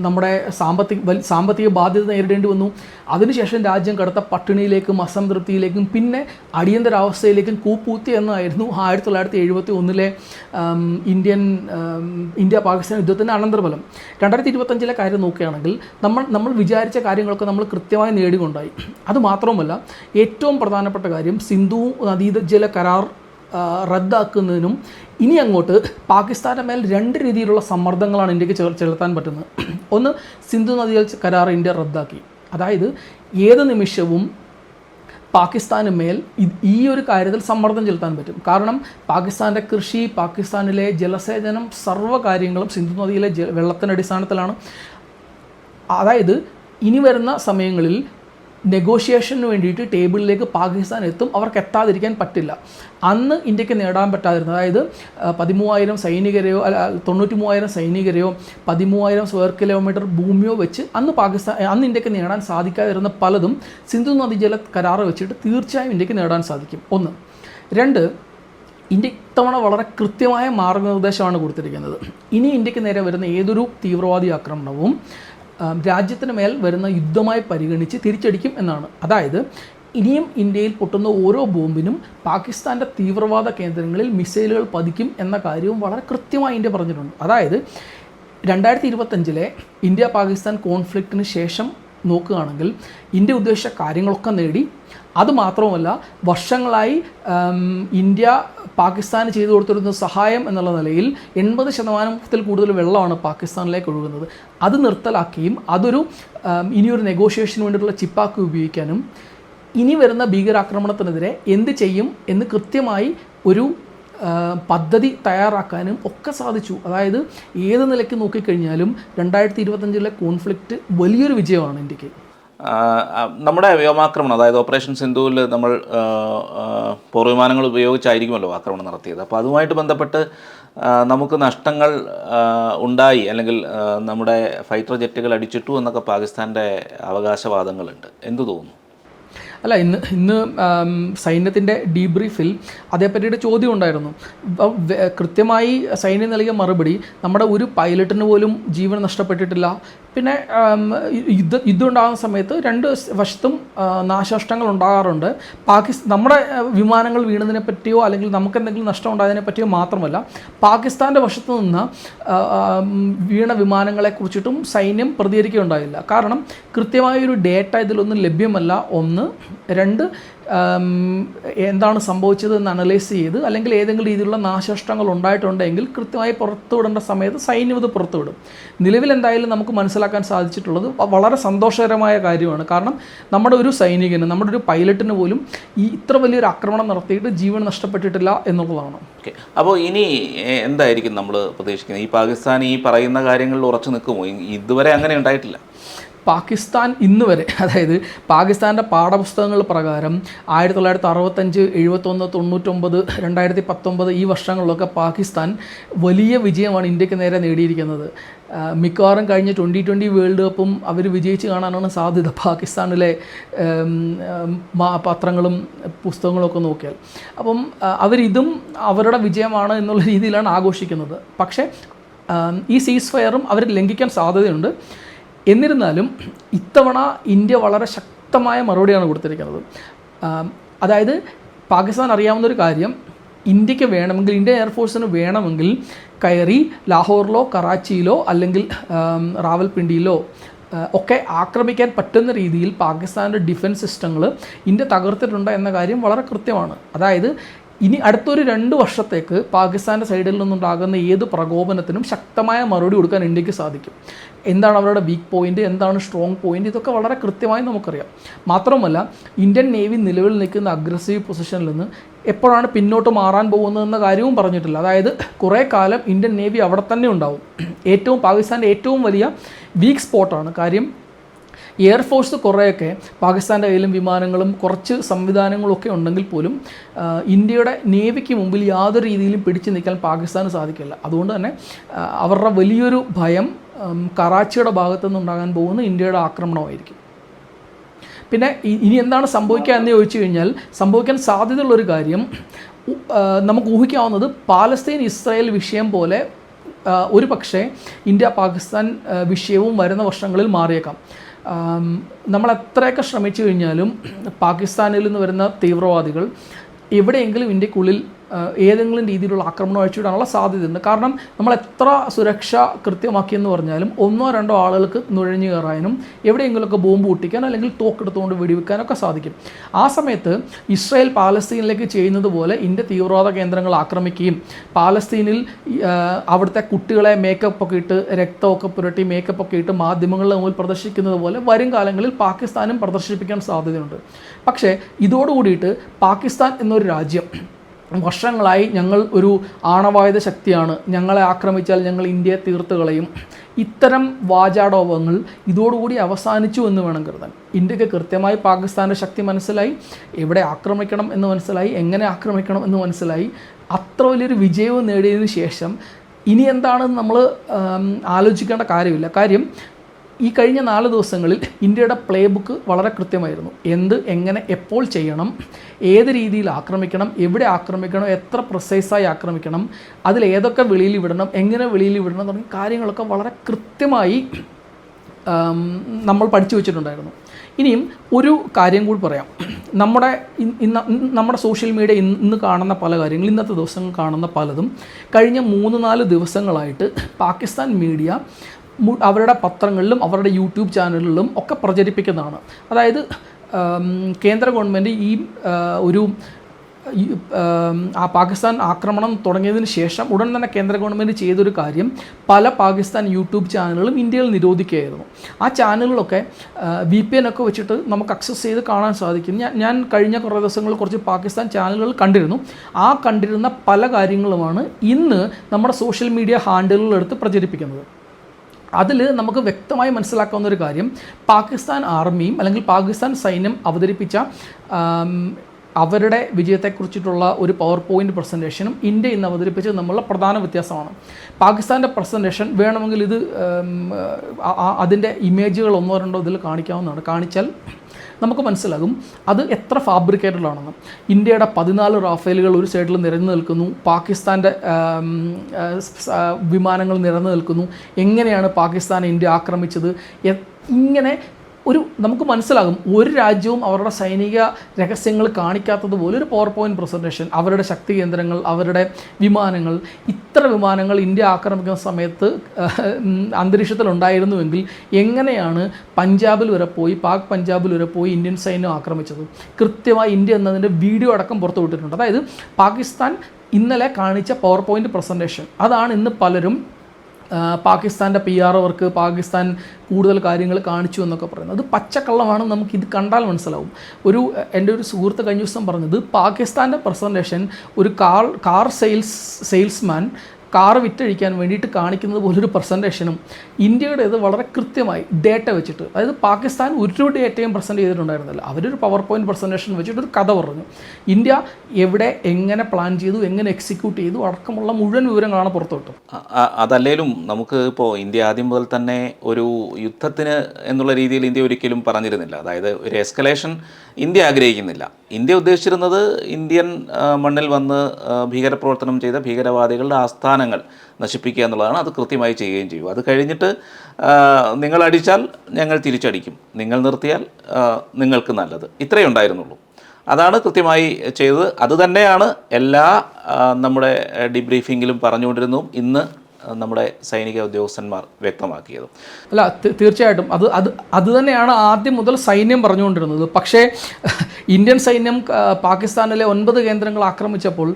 നമ്മുടെ സാമ്പത്തിക സാമ്പത്തിക ബാധ്യത നേരിടേണ്ടി വന്നു. അതിനുശേഷം രാജ്യം കടുത്ത പട്ടിണിയിലേക്കും അസംതൃപ്തിയിലേക്കും പിന്നെ അടിയന്തരാവസ്ഥയിലേക്കും കൂപ്പൂത്തി എന്നായിരുന്നു ആയിരത്തി തൊള്ളായിരത്തി എഴുപത്തി ഒന്നിലെ ഇന്ത്യൻ ഇന്ത്യ പാകിസ്ഥാൻ യുദ്ധത്തിന്റെ അനന്തരഫലം. രണ്ടായിരത്തി ഇരുപത്തഞ്ചിലെ കാര്യം നോക്കുകയാണെങ്കിൽ നമ്മൾ നമ്മൾ വിചാരിച്ച കാര്യങ്ങളൊക്കെ നമ്മൾ കൃത്യമായി നേടിക്കൊണ്ടായി. അതുമാത്രവുമല്ല ഏറ്റവും പ്രധാനപ്പെട്ട കാര്യം സിന്ധു നദീജല കരാർ റദ്ദാക്കുന്നതിനും ഇനി അങ്ങോട്ട് പാകിസ്ഥാന്റെ മേൽ രണ്ട് രീതിയിലുള്ള സമ്മർദ്ദങ്ങളാണ് ഇന്ത്യയ്ക്ക് ചെലുത്താൻ പറ്റുന്നത്. ഒന്ന് സിന്ധു നദികൾ കരാർ ഇന്ത്യ റദ്ദാക്കി. അതായത് ഏത് നിമിഷവും പാകിസ്ഥാന് മേൽ ഈ ഒരു കാര്യത്തിൽ സമ്മർദ്ദം ചെലുത്താൻ പറ്റും. കാരണം പാകിസ്ഥാന്റെ കൃഷി പാകിസ്ഥാനിലെ ജലസേചനം സർവ കാര്യങ്ങളും സിന്ധു നദിയിലെ ജ വെള്ളത്തിന്റെ അടിസ്ഥാനത്തിലാണ്. അതായത് ഇനി വരുന്ന സമയങ്ങളിൽ നെഗോഷിയേഷന് വേണ്ടിയിട്ട് ടേബിളിലേക്ക് പാകിസ്ഥാൻ എത്തും. അവർക്ക് എത്താതിരിക്കാൻ പറ്റില്ല. അന്ന് ഇന്ത്യയ്ക്ക് നേടാൻ പറ്റാതിരുന്നത്. അതായത് പതിമൂവായിരം സൈനികരെയോ അല്ല തൊണ്ണൂറ്റി മൂവായിരം സൈനികരെയോ പതിമൂവായിരം സ്ക്വയർ കിലോമീറ്റർ ഭൂമിയോ വെച്ച് അന്ന് പാകിസ്ഥാൻ അന്ന് ഇന്ത്യയ്ക്ക് നേടാൻ സാധിക്കാതിരുന്ന പലതും സിന്ധു നദീജല കരാറ് വെച്ചിട്ട് തീർച്ചയായും ഇന്ത്യയ്ക്ക് നേടാൻ സാധിക്കും. ഒന്ന്. രണ്ട് ഇന്ത്യ ഇത്തവണ വളരെ കൃത്യമായ മാർഗനിർദ്ദേശമാണ് കൊടുത്തിരിക്കുന്നത്. ഇനി ഇന്ത്യയ്ക്ക് നേരെ വരുന്ന ഏതൊരു തീവ്രവാദി ആക്രമണവും രാജ്യത്തിന് മേൽ വരുന്ന യുദ്ധമായി പരിഗണിച്ച് തിരിച്ചടിക്കും എന്നാണ്. അതായത് ഇനിയും ഇന്ത്യയിൽ പൊട്ടുന്ന ഓരോ ബോംബിനും പാകിസ്ഥാന്റെ തീവ്രവാദ കേന്ദ്രങ്ങളിൽ മിസൈലുകൾ പതിക്കും എന്ന കാര്യവും വളരെ കൃത്യമായി ഇന്ത്യ പറഞ്ഞിട്ടുണ്ട്. അതായത് രണ്ടായിരത്തി ഇരുപത്തഞ്ചിലെ ഇന്ത്യ പാകിസ്ഥാൻ കോൺഫ്ലിക്റ്റിന് ശേഷം നോക്കുകയാണെങ്കിൽ ഇന്ത്യ ഉദ്ദേശിച്ച കാര്യങ്ങളൊക്കെ നേടി. അതുമാത്രവുമല്ല വർഷങ്ങളായി ഇന്ത്യ പാകിസ്ഥാന് ചെയ്തു കൊടുത്തിരുന്ന സഹായം എന്നുള്ള നിലയിൽ എൺപത് ശതമാനത്തിൽ കൂടുതൽ വെള്ളമാണ് പാകിസ്ഥാനിലേക്ക് ഒഴുകുന്നത്. അത് നിർത്തലാക്കിയും അതൊരു ഇനിയൊരു നെഗോഷിയേഷന് വേണ്ടിയിട്ടുള്ള ചിപ്പാക്കി ഉപയോഗിക്കാനും ഇനി വരുന്ന ഭീകരാക്രമണത്തിനെതിരെ എന്ത് ചെയ്യും എന്ന് കൃത്യമായി ഒരു പദ്ധതി തയ്യാറാക്കാനും ഒക്കെ സാധിച്ചു. അതായത് ഏത് നിലയ്ക്ക് നോക്കിക്കഴിഞ്ഞാലും രണ്ടായിരത്തി ഇരുപത്തഞ്ചിലെ കോൺഫ്ലിക്റ്റ് വലിയൊരു വിജയമാണ് ഇന്ത്യയ്ക്ക്. നമ്മുടെ വ്യോമാക്രമണം അതായത് ഓപ്പറേഷൻ സിന്ധുവിൽ നമ്മൾ പോർവിമാനങ്ങൾ ഉപയോഗിച്ചായിരിക്കുമല്ലോ ആക്രമണം നടത്തിയത്. അപ്പോൾ അതുമായിട്ട് ബന്ധപ്പെട്ട് നമുക്ക് നഷ്ടങ്ങൾ ഉണ്ടായി അല്ലെങ്കിൽ നമ്മുടെ ഫൈറ്റർ ജെറ്റുകൾ അടിച്ചിട്ടു എന്നൊക്കെ പാകിസ്ഥാന്റെ അവകാശവാദങ്ങളുണ്ട്. എന്തു തോന്നുന്നു? അല്ല ഇന്ന് ഇന്ന് സൈന്യത്തിന്റെ ഡീബ്രീഫിൽ അതേപ്പറ്റിയിട്ട് ചോദ്യം ഉണ്ടായിരുന്നു. കൃത്യമായി സൈന്യം നൽകിയ മറുപടി നമ്മുടെ ഒരു പൈലറ്റിന് പോലും ജീവൻ നഷ്ടപ്പെട്ടിട്ടില്ല പിന്നെ യുദ്ധ യുദ്ധം ഉണ്ടാകുന്ന സമയത്ത് രണ്ട് വശത്തും നാശനഷ്ടങ്ങൾ ഉണ്ടാകാറുണ്ട്. പാകിസ്ഥാൻ നമ്മുടെ വിമാനങ്ങൾ വീണതിനെ പറ്റിയോ അല്ലെങ്കിൽ നമുക്ക് എന്തെങ്കിലും നഷ്ടം ഉണ്ടായതിനെ പറ്റിയോ മാത്രമല്ല പാകിസ്ഥാന്റെ വശത്തു നിന്ന് വീണ വിമാനങ്ങളെ കുറിച്ചിട്ടും സൈന്യം പ്രതികരിക്കുകയുണ്ടായില്ല. കാരണം കൃത്യമായൊരു ഡേറ്റ ഇതിലൊന്നും ലഭ്യമല്ല. ഒന്ന് രണ്ട് എന്താണ് സംഭവിച്ചതെന്ന് അനലൈസ് ചെയ്ത് അല്ലെങ്കിൽ ഏതെങ്കിലും രീതിയിലുള്ള നാശനഷ്ടങ്ങൾ ഉണ്ടായിട്ടുണ്ടെങ്കിൽ കൃത്യമായി പുറത്തുവിടേണ്ട സമയത്ത് സൈന്യം ഇത് പുറത്തുവിടും നിലവിൽ എന്തായാലും നമുക്ക് മനസ്സിലാക്കാൻ സാധിച്ചിട്ടുള്ളത് വളരെ സന്തോഷകരമായ കാര്യമാണ്. കാരണം നമ്മുടെ ഒരു സൈനികന് നമ്മുടെ ഒരു പൈലറ്റിന് പോലും ഈ ഇത്ര വലിയൊരു ആക്രമണം നടത്തിയിട്ട് ജീവൻ നഷ്ടപ്പെട്ടിട്ടില്ല എന്നുള്ളതാണ്. ഓക്കെ. അപ്പോൾ ഇനി എന്തായിരിക്കും നമ്മൾ പ്രതീക്ഷിക്കുന്നത്? ഈ പാകിസ്ഥാൻ ഈ പറയുന്ന കാര്യങ്ങളിൽ ഉറച്ചു നിൽക്കുമോ? ഇതുവരെ അങ്ങനെ ഉണ്ടായിട്ടില്ല. പാകിസ്ഥാൻ ഇന്ന് വരെ അതായത് പാകിസ്ഥാന്റെ പാഠപുസ്തകങ്ങൾ പ്രകാരം ആയിരത്തി തൊള്ളായിരത്തി അറുപത്തഞ്ച് എഴുപത്തൊന്ന് തൊണ്ണൂറ്റൊമ്പത് രണ്ടായിരത്തി പത്തൊമ്പത് ഈ വർഷങ്ങളിലൊക്കെ പാകിസ്ഥാൻ വലിയ വിജയമാണ് ഇന്ത്യയ്ക്ക് നേരെ നേടിയിരിക്കുന്നത്. മിക്കവാറും കഴിഞ്ഞ ട്വന്റി ട്വന്റി വേൾഡ് കപ്പും അവർ വിജയിച്ച് കാണാനാണ് സാധ്യത പാകിസ്ഥാനിലെ പത്രങ്ങളും പുസ്തകങ്ങളൊക്കെ നോക്കിയാൽ. അപ്പം അവരിതും അവരുടെ വിജയമാണ് എന്നുള്ള രീതിയിലാണ് ആഘോഷിക്കുന്നത്. പക്ഷേ ഈ സീസ് ഫയറും അവർ ലംഘിക്കാൻ സാധ്യതയുണ്ട്. എന്നിരുന്നാലും ഇത്തവണ ഇന്ത്യ വളരെ ശക്തമായ മറുപടിയാണ് കൊടുത്തിരിക്കുന്നത്. അതായത് പാകിസ്ഥാൻ അറിയാവുന്ന ഒരു കാര്യം ഇന്ത്യയ്ക്ക് വേണമെങ്കിൽ ഇന്ത്യൻ എയർഫോഴ്സിന് വേണമെങ്കിൽ കയറി ലാഹോറിലോ കറാച്ചിയിലോ അല്ലെങ്കിൽ റാവൽപിണ്ടിയിലോ ഒക്കെ ആക്രമിക്കാൻ പറ്റുന്ന രീതിയിൽ പാകിസ്ഥാന്റെ ഡിഫൻസ് സിസ്റ്റങ്ങൾ ഇന്ത്യ തകർത്തിട്ടുണ്ട് എന്ന കാര്യം വളരെ കൃത്യമാണ്. അതായത് ഇനി അടുത്തൊരു രണ്ട് വർഷത്തേക്ക് പാകിസ്ഥാന്റെ സൈഡിൽ നിന്നുണ്ടാകുന്ന ഏത് പ്രകോപനത്തിനും ശക്തമായ മറുപടി കൊടുക്കാൻ ഇന്ത്യയ്ക്ക് സാധിക്കും. എന്താണ് അവരുടെ വീക്ക് പോയിന്റ് എന്താണ് സ്ട്രോങ് പോയിന്റ് ഇതൊക്കെ വളരെ കൃത്യമായി നമുക്കറിയാം. മാത്രമല്ല ഇന്ത്യൻ നേവി നിലവിൽ നിൽക്കുന്ന അഗ്രസീവ് പൊസിഷനിൽ നിന്ന് എപ്പോഴാണ് പിന്നോട്ട് മാറാൻ പോകുന്നതെന്ന കാര്യവും പറഞ്ഞിട്ടില്ല. അതായത് കുറേ കാലം ഇന്ത്യൻ നേവി അവിടെ തന്നെ ഉണ്ടാവും. ഏറ്റവും പാകിസ്ഥാന്റെ ഏറ്റവും വലിയ വീക്ക് സ്പോട്ടാണ് കാര്യം എയർഫോഴ്സ് കുറേയൊക്കെ പാകിസ്ഥാന്റെ കയ്യിലും വിമാനങ്ങളും കുറച്ച് സംവിധാനങ്ങളൊക്കെ ഉണ്ടെങ്കിൽ പോലും ഇന്ത്യയുടെ നേവിക്ക് മുമ്പിൽ യാതൊരു രീതിയിലും പിടിച്ചു നിൽക്കാൻ പാകിസ്ഥാന് സാധിക്കില്ല. അതുകൊണ്ട് തന്നെ അവരുടെ വലിയൊരു ഭയം കറാച്ചിയുടെ ഭാഗത്തു നിന്നുണ്ടാകാൻ പോകുന്ന ഇന്ത്യയുടെ ആക്രമണമായിരിക്കും. പിന്നെ ഇനി എന്താണ് സംഭവിക്കുക എന്ന് ചോദിച്ചു കഴിഞ്ഞാൽ സംഭവിക്കാൻ സാധ്യതയുള്ളൊരു കാര്യം നമുക്ക് ഊഹിക്കാവുന്നത് പാലസ്തീൻ ഇസ്രായേൽ വിഷയം പോലെ ഒരു പക്ഷേ ഇന്ത്യ പാകിസ്ഥാൻ വിഷയവും വരുന്ന വർഷങ്ങളിൽ മാറിയേക്കാം. നമ്മൾ എത്രയൊക്കെ ശ്രമിച്ചു കഴിഞ്ഞാലും പാകിസ്ഥാനിൽ നിന്ന് വരുന്ന തീവ്രവാദികൾ എവിടെയെങ്കിലും ഇന്ത്യക്കുള്ളിൽ ഏതെങ്കിലും രീതിയിലുള്ള ആക്രമണം അഴിച്ചുവിടാനുള്ള സാധ്യതയുണ്ട്. കാരണം നമ്മൾ എത്ര സുരക്ഷ കൃത്യമാക്കിയെന്ന് പറഞ്ഞാലും ഒന്നോ രണ്ടോ ആളുകൾക്ക് നുഴഞ്ഞു കയറാനും എവിടെയെങ്കിലുമൊക്കെ ബോംബ് പൊട്ടിക്കാൻ അല്ലെങ്കിൽ തോക്കെടുത്തുകൊണ്ട് വെടിവെക്കാനൊക്കെ സാധിക്കും. ആ സമയത്ത് ഇസ്രായേൽ പാലസ്തീനിലേക്ക് ചെയ്യുന്നത് പോലെ ഇന്ത്യ തീവ്രവാദ കേന്ദ്രങ്ങൾ ആക്രമിക്കുകയും പാലസ്തീനിൽ അവിടുത്തെ കുട്ടികളെ മേക്കപ്പ് ഒക്കെ ഇട്ട് രക്തമൊക്കെ പുരട്ടി മേക്കപ്പ് ഒക്കെ ഇട്ട് മാധ്യമങ്ങളുടെ മുമ്പിൽ പ്രദർശിക്കുന്നത് പോലെ വരും കാലങ്ങളിൽ പാകിസ്ഥാനും പ്രദർശിപ്പിക്കാൻ സാധ്യതയുണ്ട്. പക്ഷേ ഇതോടുകൂടിയിട്ട് പാകിസ്ഥാൻ എന്നൊരു രാജ്യം വർഷങ്ങളായി ഞങ്ങൾ ഒരു ആണവായുധ ശക്തിയാണ്. ഞങ്ങളെ ആക്രമിച്ചാൽ ഞങ്ങൾ ഇന്ത്യയെ തീർത്ത് കളയും. ഇത്തരം വാചാടോപങ്ങൾ ഇതോടുകൂടി അവസാനിച്ചു എന്ന് വേണം കരുതാൻ. ഇന്ത്യയ്ക്ക് കൃത്യമായി പാകിസ്ഥാന്റെ ശക്തി മനസ്സിലായി. എവിടെ ആക്രമിക്കണം എന്ന് മനസ്സിലായി. എങ്ങനെ ആക്രമിക്കണം എന്ന് മനസ്സിലായി. അത്ര വലിയൊരു വിജയവും നേടിയതിനു ശേഷം ഇനി എന്താണെന്ന് നമ്മൾ ആലോചിക്കേണ്ട കാര്യമില്ല. കാര്യം ഈ കഴിഞ്ഞ നാല് ദിവസങ്ങളിൽ ഇന്ത്യയുടെ പ്ലേ ബുക്ക് വളരെ കൃത്യമായിരുന്നു. എന്ത് എങ്ങനെ എപ്പോൾ ചെയ്യണം ഏത് രീതിയിൽ ആക്രമിക്കണം എവിടെ ആക്രമിക്കണം എത്ര പ്രസൈസായി ആക്രമിക്കണം അതിൽ ഏതൊക്കെ വെളിയിൽ വിടണം എങ്ങനെ വെളിയിൽ വിടണം തുടങ്ങിയ കാര്യങ്ങളൊക്കെ വളരെ കൃത്യമായി നമ്മൾ പഠിച്ചു വെച്ചിട്ടുണ്ടായിരുന്നു. ഇനിയും ഒരു കാര്യം കൂടി പറയാം. നമ്മുടെ ഇന്ന് നമ്മുടെ സോഷ്യൽ മീഡിയ ഇന്ന് കാണുന്ന പല കാര്യങ്ങളും ഇന്നത്തെ ദിവസങ്ങൾ കാണുന്ന പലതും കഴിഞ്ഞ മൂന്ന് നാല് ദിവസങ്ങളായിട്ട് പാകിസ്ഥാൻ മീഡിയ അവരുടെ പത്രങ്ങളിലും അവരുടെ യൂട്യൂബ് ചാനലുകളിലും ഒക്കെ പ്രചരിപ്പിക്കുന്നതാണ്. അതായത് കേന്ദ്ര ഗവൺമെന്റ് ഈ ഒരു ആ പാകിസ്ഥാൻ ആക്രമണം തുടങ്ങിയതിന് ശേഷം ഉടൻ തന്നെ കേന്ദ്ര ഗവൺമെന്റ് ചെയ്തൊരു കാര്യം പല പാകിസ്ഥാൻ യൂട്യൂബ് ചാനലുകളും ഇന്ത്യയിൽ നിരോധിക്കുകയായിരുന്നു. ആ ചാനലുകളൊക്കെ വി പി എൻ ഒക്കെ വെച്ചിട്ട് നമുക്ക് അക്സസ് ചെയ്ത് കാണാൻ സാധിക്കും. ഞാൻ ഞാൻ കഴിഞ്ഞ കുറേ ദിവസങ്ങളിൽ കുറച്ച് പാകിസ്ഥാൻ ചാനലുകൾ കണ്ടിരുന്നു. ആ കണ്ടിരുന്ന പല കാര്യങ്ങളുമാണ് ഇന്ന് നമ്മുടെ സോഷ്യൽ മീഡിയ ഹാൻഡിലുകളെടുത്ത് പ്രചരിപ്പിക്കുന്നത്. അതിൽ നമുക്ക് വ്യക്തമായി മനസ്സിലാക്കാവുന്ന ഒരു കാര്യം പാകിസ്ഥാൻ ആർമിയും അല്ലെങ്കിൽ പാകിസ്ഥാൻ സൈന്യം അവതരിപ്പിച്ച അവരുടെ വിജയത്തെക്കുറിച്ചിട്ടുള്ള ഒരു പവർ പോയിന്റ് പ്രസന്റേഷനും ഇന്ത്യ ഇന്ന് അവതരിപ്പിച്ചത് നമ്മളുടെ പ്രധാന വ്യത്യാസമാണ്. പാകിസ്ഥാന്റെ പ്രസന്റേഷൻ വേണമെങ്കിൽ ഇത് അതിന്റെ ഇമേജുകൾ ഒന്നോ രണ്ടോ ഇതിൽ കാണിക്കാവുന്നതാണ്. കാണിച്ചാൽ നമുക്ക് മനസ്സിലാകും അത് എത്ര ഫാബ്രിക്കേറ്റഡ് ഇന്ത്യയുടെ പതിനാല് റാഫേലുകൾ ഒരു സൈഡിൽ നിരന്നു നിൽക്കുന്നു. പാകിസ്ഥാന്റെ വിമാനങ്ങൾ നിരന്നു നിൽക്കുന്നു. എങ്ങനെയാണ് പാകിസ്ഥാൻ ഇന്ത്യ ആക്രമിച്ചത്? ഇങ്ങനെ ഒരു നമുക്ക് മനസ്സിലാകും ഒരു രാജ്യവും അവരുടെ സൈനിക രഹസ്യങ്ങൾ കാണിക്കാത്തതുപോലെ ഒരു പവർ പോയിന്റ് പ്രസന്റേഷൻ അവരുടെ ശക്തി കേന്ദ്രങ്ങൾ അവരുടെ വിമാനങ്ങൾ ഇത്ര വിമാനങ്ങൾ ഇന്ത്യ ആക്രമിക്കുന്ന സമയത്ത് അന്തരീക്ഷത്തിലുണ്ടായിരുന്നുവെങ്കിൽ എങ്ങനെയാണ് പഞ്ചാബിൽ വരെ പോയി പാക് പഞ്ചാബിൽ വരെ പോയി ഇന്ത്യൻ സൈന്യം ആക്രമിച്ചത്? കൃത്യമായി ഇന്ത്യ എന്നതിന്റെ വീഡിയോ അടക്കം പുറത്തു വിട്ടിട്ടുണ്ട്. അതായത് പാകിസ്ഥാൻ ഇന്നലെ കാണിച്ച പവർ പോയിന്റ് പ്രസന്റേഷൻ അതാണ് ഇന്ന് പലരും പാകിസ്ഥാന്റെ പി ആർ അവർക്ക് പാകിസ്ഥാൻ കൂടുതൽ കാര്യങ്ങൾ കാണിച്ചു എന്നൊക്കെ പറയുന്നത്. അത് പച്ചക്കള്ളമാണ് നമുക്ക് ഇത് കണ്ടാൽ മനസ്സിലാവും. ഒരു എന്റെ ഒരു സുഹൃത്ത് കഴിഞ്ഞ ദിവസം പറഞ്ഞത് പാകിസ്ഥാന്റെ പ്രസന്റേഷൻ ഒരു car car sales salesman car വിറ്റഴിക്കാൻ വേണ്ടിയിട്ട് കാണിക്കുന്നത് പോലൊരു പ്രസന്റേഷനും ഇന്ത്യയുടേത് വളരെ കൃത്യമായി ഡേറ്റ വെച്ചിട്ട് അതായത് പാകിസ്ഥാൻ ഒരു ഡേറ്റയും പ്രസന്റ് ചെയ്തിട്ടുണ്ടായിരുന്നില്ല. അവരൊരു പവർ പോയിന്റ് പ്രസന്റേഷൻ വെച്ചിട്ട് ഒരു കഥ പറഞ്ഞു. ഇന്ത്യ എവിടെ എങ്ങനെ പ്ലാൻ ചെയ്തു എങ്ങനെ എക്സിക്യൂട്ട് ചെയ്തു അടക്കമുള്ള മുഴുവൻ വിവരങ്ങളാണ് അ- അതല്ലേലും നമുക്ക് ഇപ്പോൾ ഇന്ത്യ ആദ്യം മുതൽ തന്നെ ഒരു യുദ്ധത്തിന് എന്നുള്ള രീതിയിൽ ഇന്ത്യ ഒരിക്കലും പറഞ്ഞിരുന്നില്ല. അതായത് ഒരു എസ്കലേഷൻ ഇന്ത്യ ആഗ്രഹിക്കുന്നില്ല. ഇന്ത്യ ഉദ്ദേശിച്ചിരുന്നത് ഇന്ത്യൻ മണ്ണിൽ വന്ന് ഭീകരപ്രവർത്തനം ചെയ്ത ഭീകരവാദികളുടെ ആസ്ഥാനങ്ങൾ നശിപ്പിക്കുക എന്നുള്ളതാണ് അത് കൃത്യമായി ചെയ്യുകയും ചെയ്യും. അത് കഴിഞ്ഞിട്ട് നിങ്ങൾ അടിച്ചാൽ ഞങ്ങൾ തിരിച്ചടിക്കും. നിങ്ങൾ നിർത്തിയാൽ നിങ്ങൾക്ക് നല്ലത്. ഇത്രയേ ഉണ്ടായിരുന്നുള്ളൂ. അതാണ് കൃത്യമായി ചെയ്തത്. അതുതന്നെയാണ് എല്ലാ നമ്മുടെ ഡിബ്രീഫിങ്ങിലും പറഞ്ഞുകൊണ്ടിരുന്നതും ഇന്ന് നമ്മുടെ സൈനിക ഉദ്യോഗസ്ഥന്മാർ വ്യക്തമാക്കിയത്. അല്ല തീർച്ചയായിട്ടും. അത് അത് അത് തന്നെയാണ് ആദ്യം മുതൽ സൈന്യം പറഞ്ഞുകൊണ്ടിരുന്നത്. പക്ഷേ ഇന്ത്യൻ സൈന്യം പാകിസ്ഥാനിലെ ഒൻപത് കേന്ദ്രങ്ങൾ ആക്രമിച്ചപ്പോൾ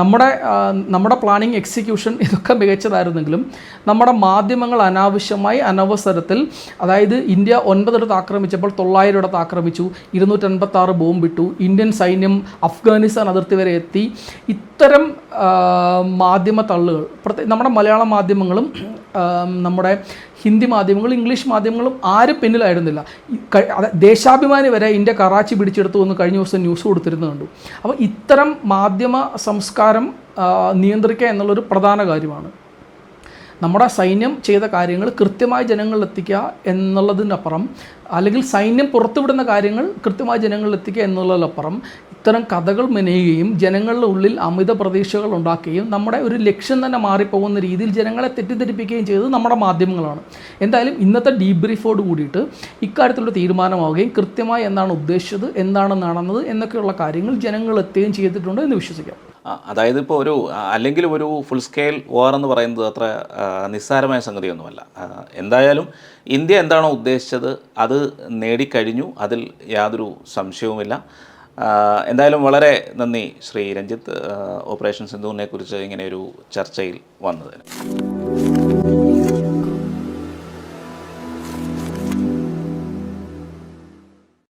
നമ്മുടെ നമ്മുടെ പ്ലാനിങ് എക്സിക്യൂഷൻ ഇതൊക്കെ മികച്ചതായിരുന്നെങ്കിലും നമ്മുടെ മാധ്യമങ്ങൾ അനാവശ്യമായി അനവസരത്തിൽ അതായത് ഇന്ത്യ ഒൻപതിടത്ത് ആക്രമിച്ചപ്പോൾ തൊള്ളായിരം ഇടത്ത് ആക്രമിച്ചു ഇരുന്നൂറ്റൻപത്താറ് ബോംബിട്ടു ഇന്ത്യൻ സൈന്യം അഫ്ഗാനിസ്ഥാൻ അതിർത്തി വരെ എത്തി. ഇത്തരം മാധ്യമ തള്ളുകൾ നമ്മുടെ മലയാള മാധ്യമങ്ങളും നമ്മുടെ ഹിന്ദി മാധ്യമങ്ങളും ഇംഗ്ലീഷ് മാധ്യമങ്ങളും ആരും പിന്നിലായിരുന്നില്ല. ദേശാഭിമാനി വരെ ഇന്ത്യ കറാച്ചി പിടിച്ചെടുത്തു എന്ന് കഴിഞ്ഞ ദിവസം ന്യൂസ് കൊടുത്തിരുന്നു കണ്ടു. അപ്പോൾ ഇത്തരം മാധ്യമ സംസ്കാരം നിയന്ത്രിക്കുക എന്നുള്ളൊരു പ്രധാന കാര്യമാണ്. നമ്മുടെ സൈന്യം ചെയ്ത കാര്യങ്ങൾ കൃത്യമായി ജനങ്ങളിൽ എത്തിക്കുക എന്നുള്ളതിനപ്പുറം അല്ലെങ്കിൽ സൈന്യം പുറത്തുവിടുന്ന കാര്യങ്ങൾ കൃത്യമായി ജനങ്ങളിൽ എത്തിക്കുക എന്നുള്ളതിനപ്പുറം ഇത്തരം കഥകൾ മെനയുകയും ജനങ്ങളുടെ ഉള്ളിൽ അമിത പ്രതീക്ഷകൾ ഉണ്ടാക്കുകയും നമ്മുടെ ഒരു ലക്ഷ്യം തന്നെ മാറിപ്പോകുന്ന രീതിയിൽ ജനങ്ങളെ തെറ്റിദ്ധരിപ്പിക്കുകയും ചെയ്തത് നമ്മുടെ മാധ്യമങ്ങളാണ്. എന്തായാലും ഇന്നത്തെ ഡീബ്രീഫോട് കൂടിയിട്ട് ഇക്കാര്യത്തിലുള്ള തീരുമാനമാവുകയും കൃത്യമായി എന്താണ് ഉദ്ദേശിച്ചത് എന്താണ് നടന്നത് എന്നൊക്കെയുള്ള കാര്യങ്ങൾ ജനങ്ങൾ എത്തുകയും ചെയ്തിട്ടുണ്ട് എന്ന് വിശ്വസിക്കാം. അതായത് ഇപ്പോൾ ഒരു അല്ലെങ്കിൽ ഒരു ഫുൾ സ്കെയിൽ വാർ എന്ന് പറയുന്നത് അത്ര നിസ്സാരമായ സംഗതിയൊന്നുമല്ല. എന്തായാലും ഇന്ത്യ എന്താണോ ഉദ്ദേശിച്ചത് അത് നേടിക്കഴിഞ്ഞു അതിൽ യാതൊരു സംശയവുമില്ല. എന്തായാലും വളരെ നന്ദി ശ്രീ രഞ്ജിത്ത് ഓപ്പറേഷൻ സിന്ധുവിനെ കുറിച്ച് ഇങ്ങനെ ഒരു ചർച്ചയിൽ വന്നതിന്.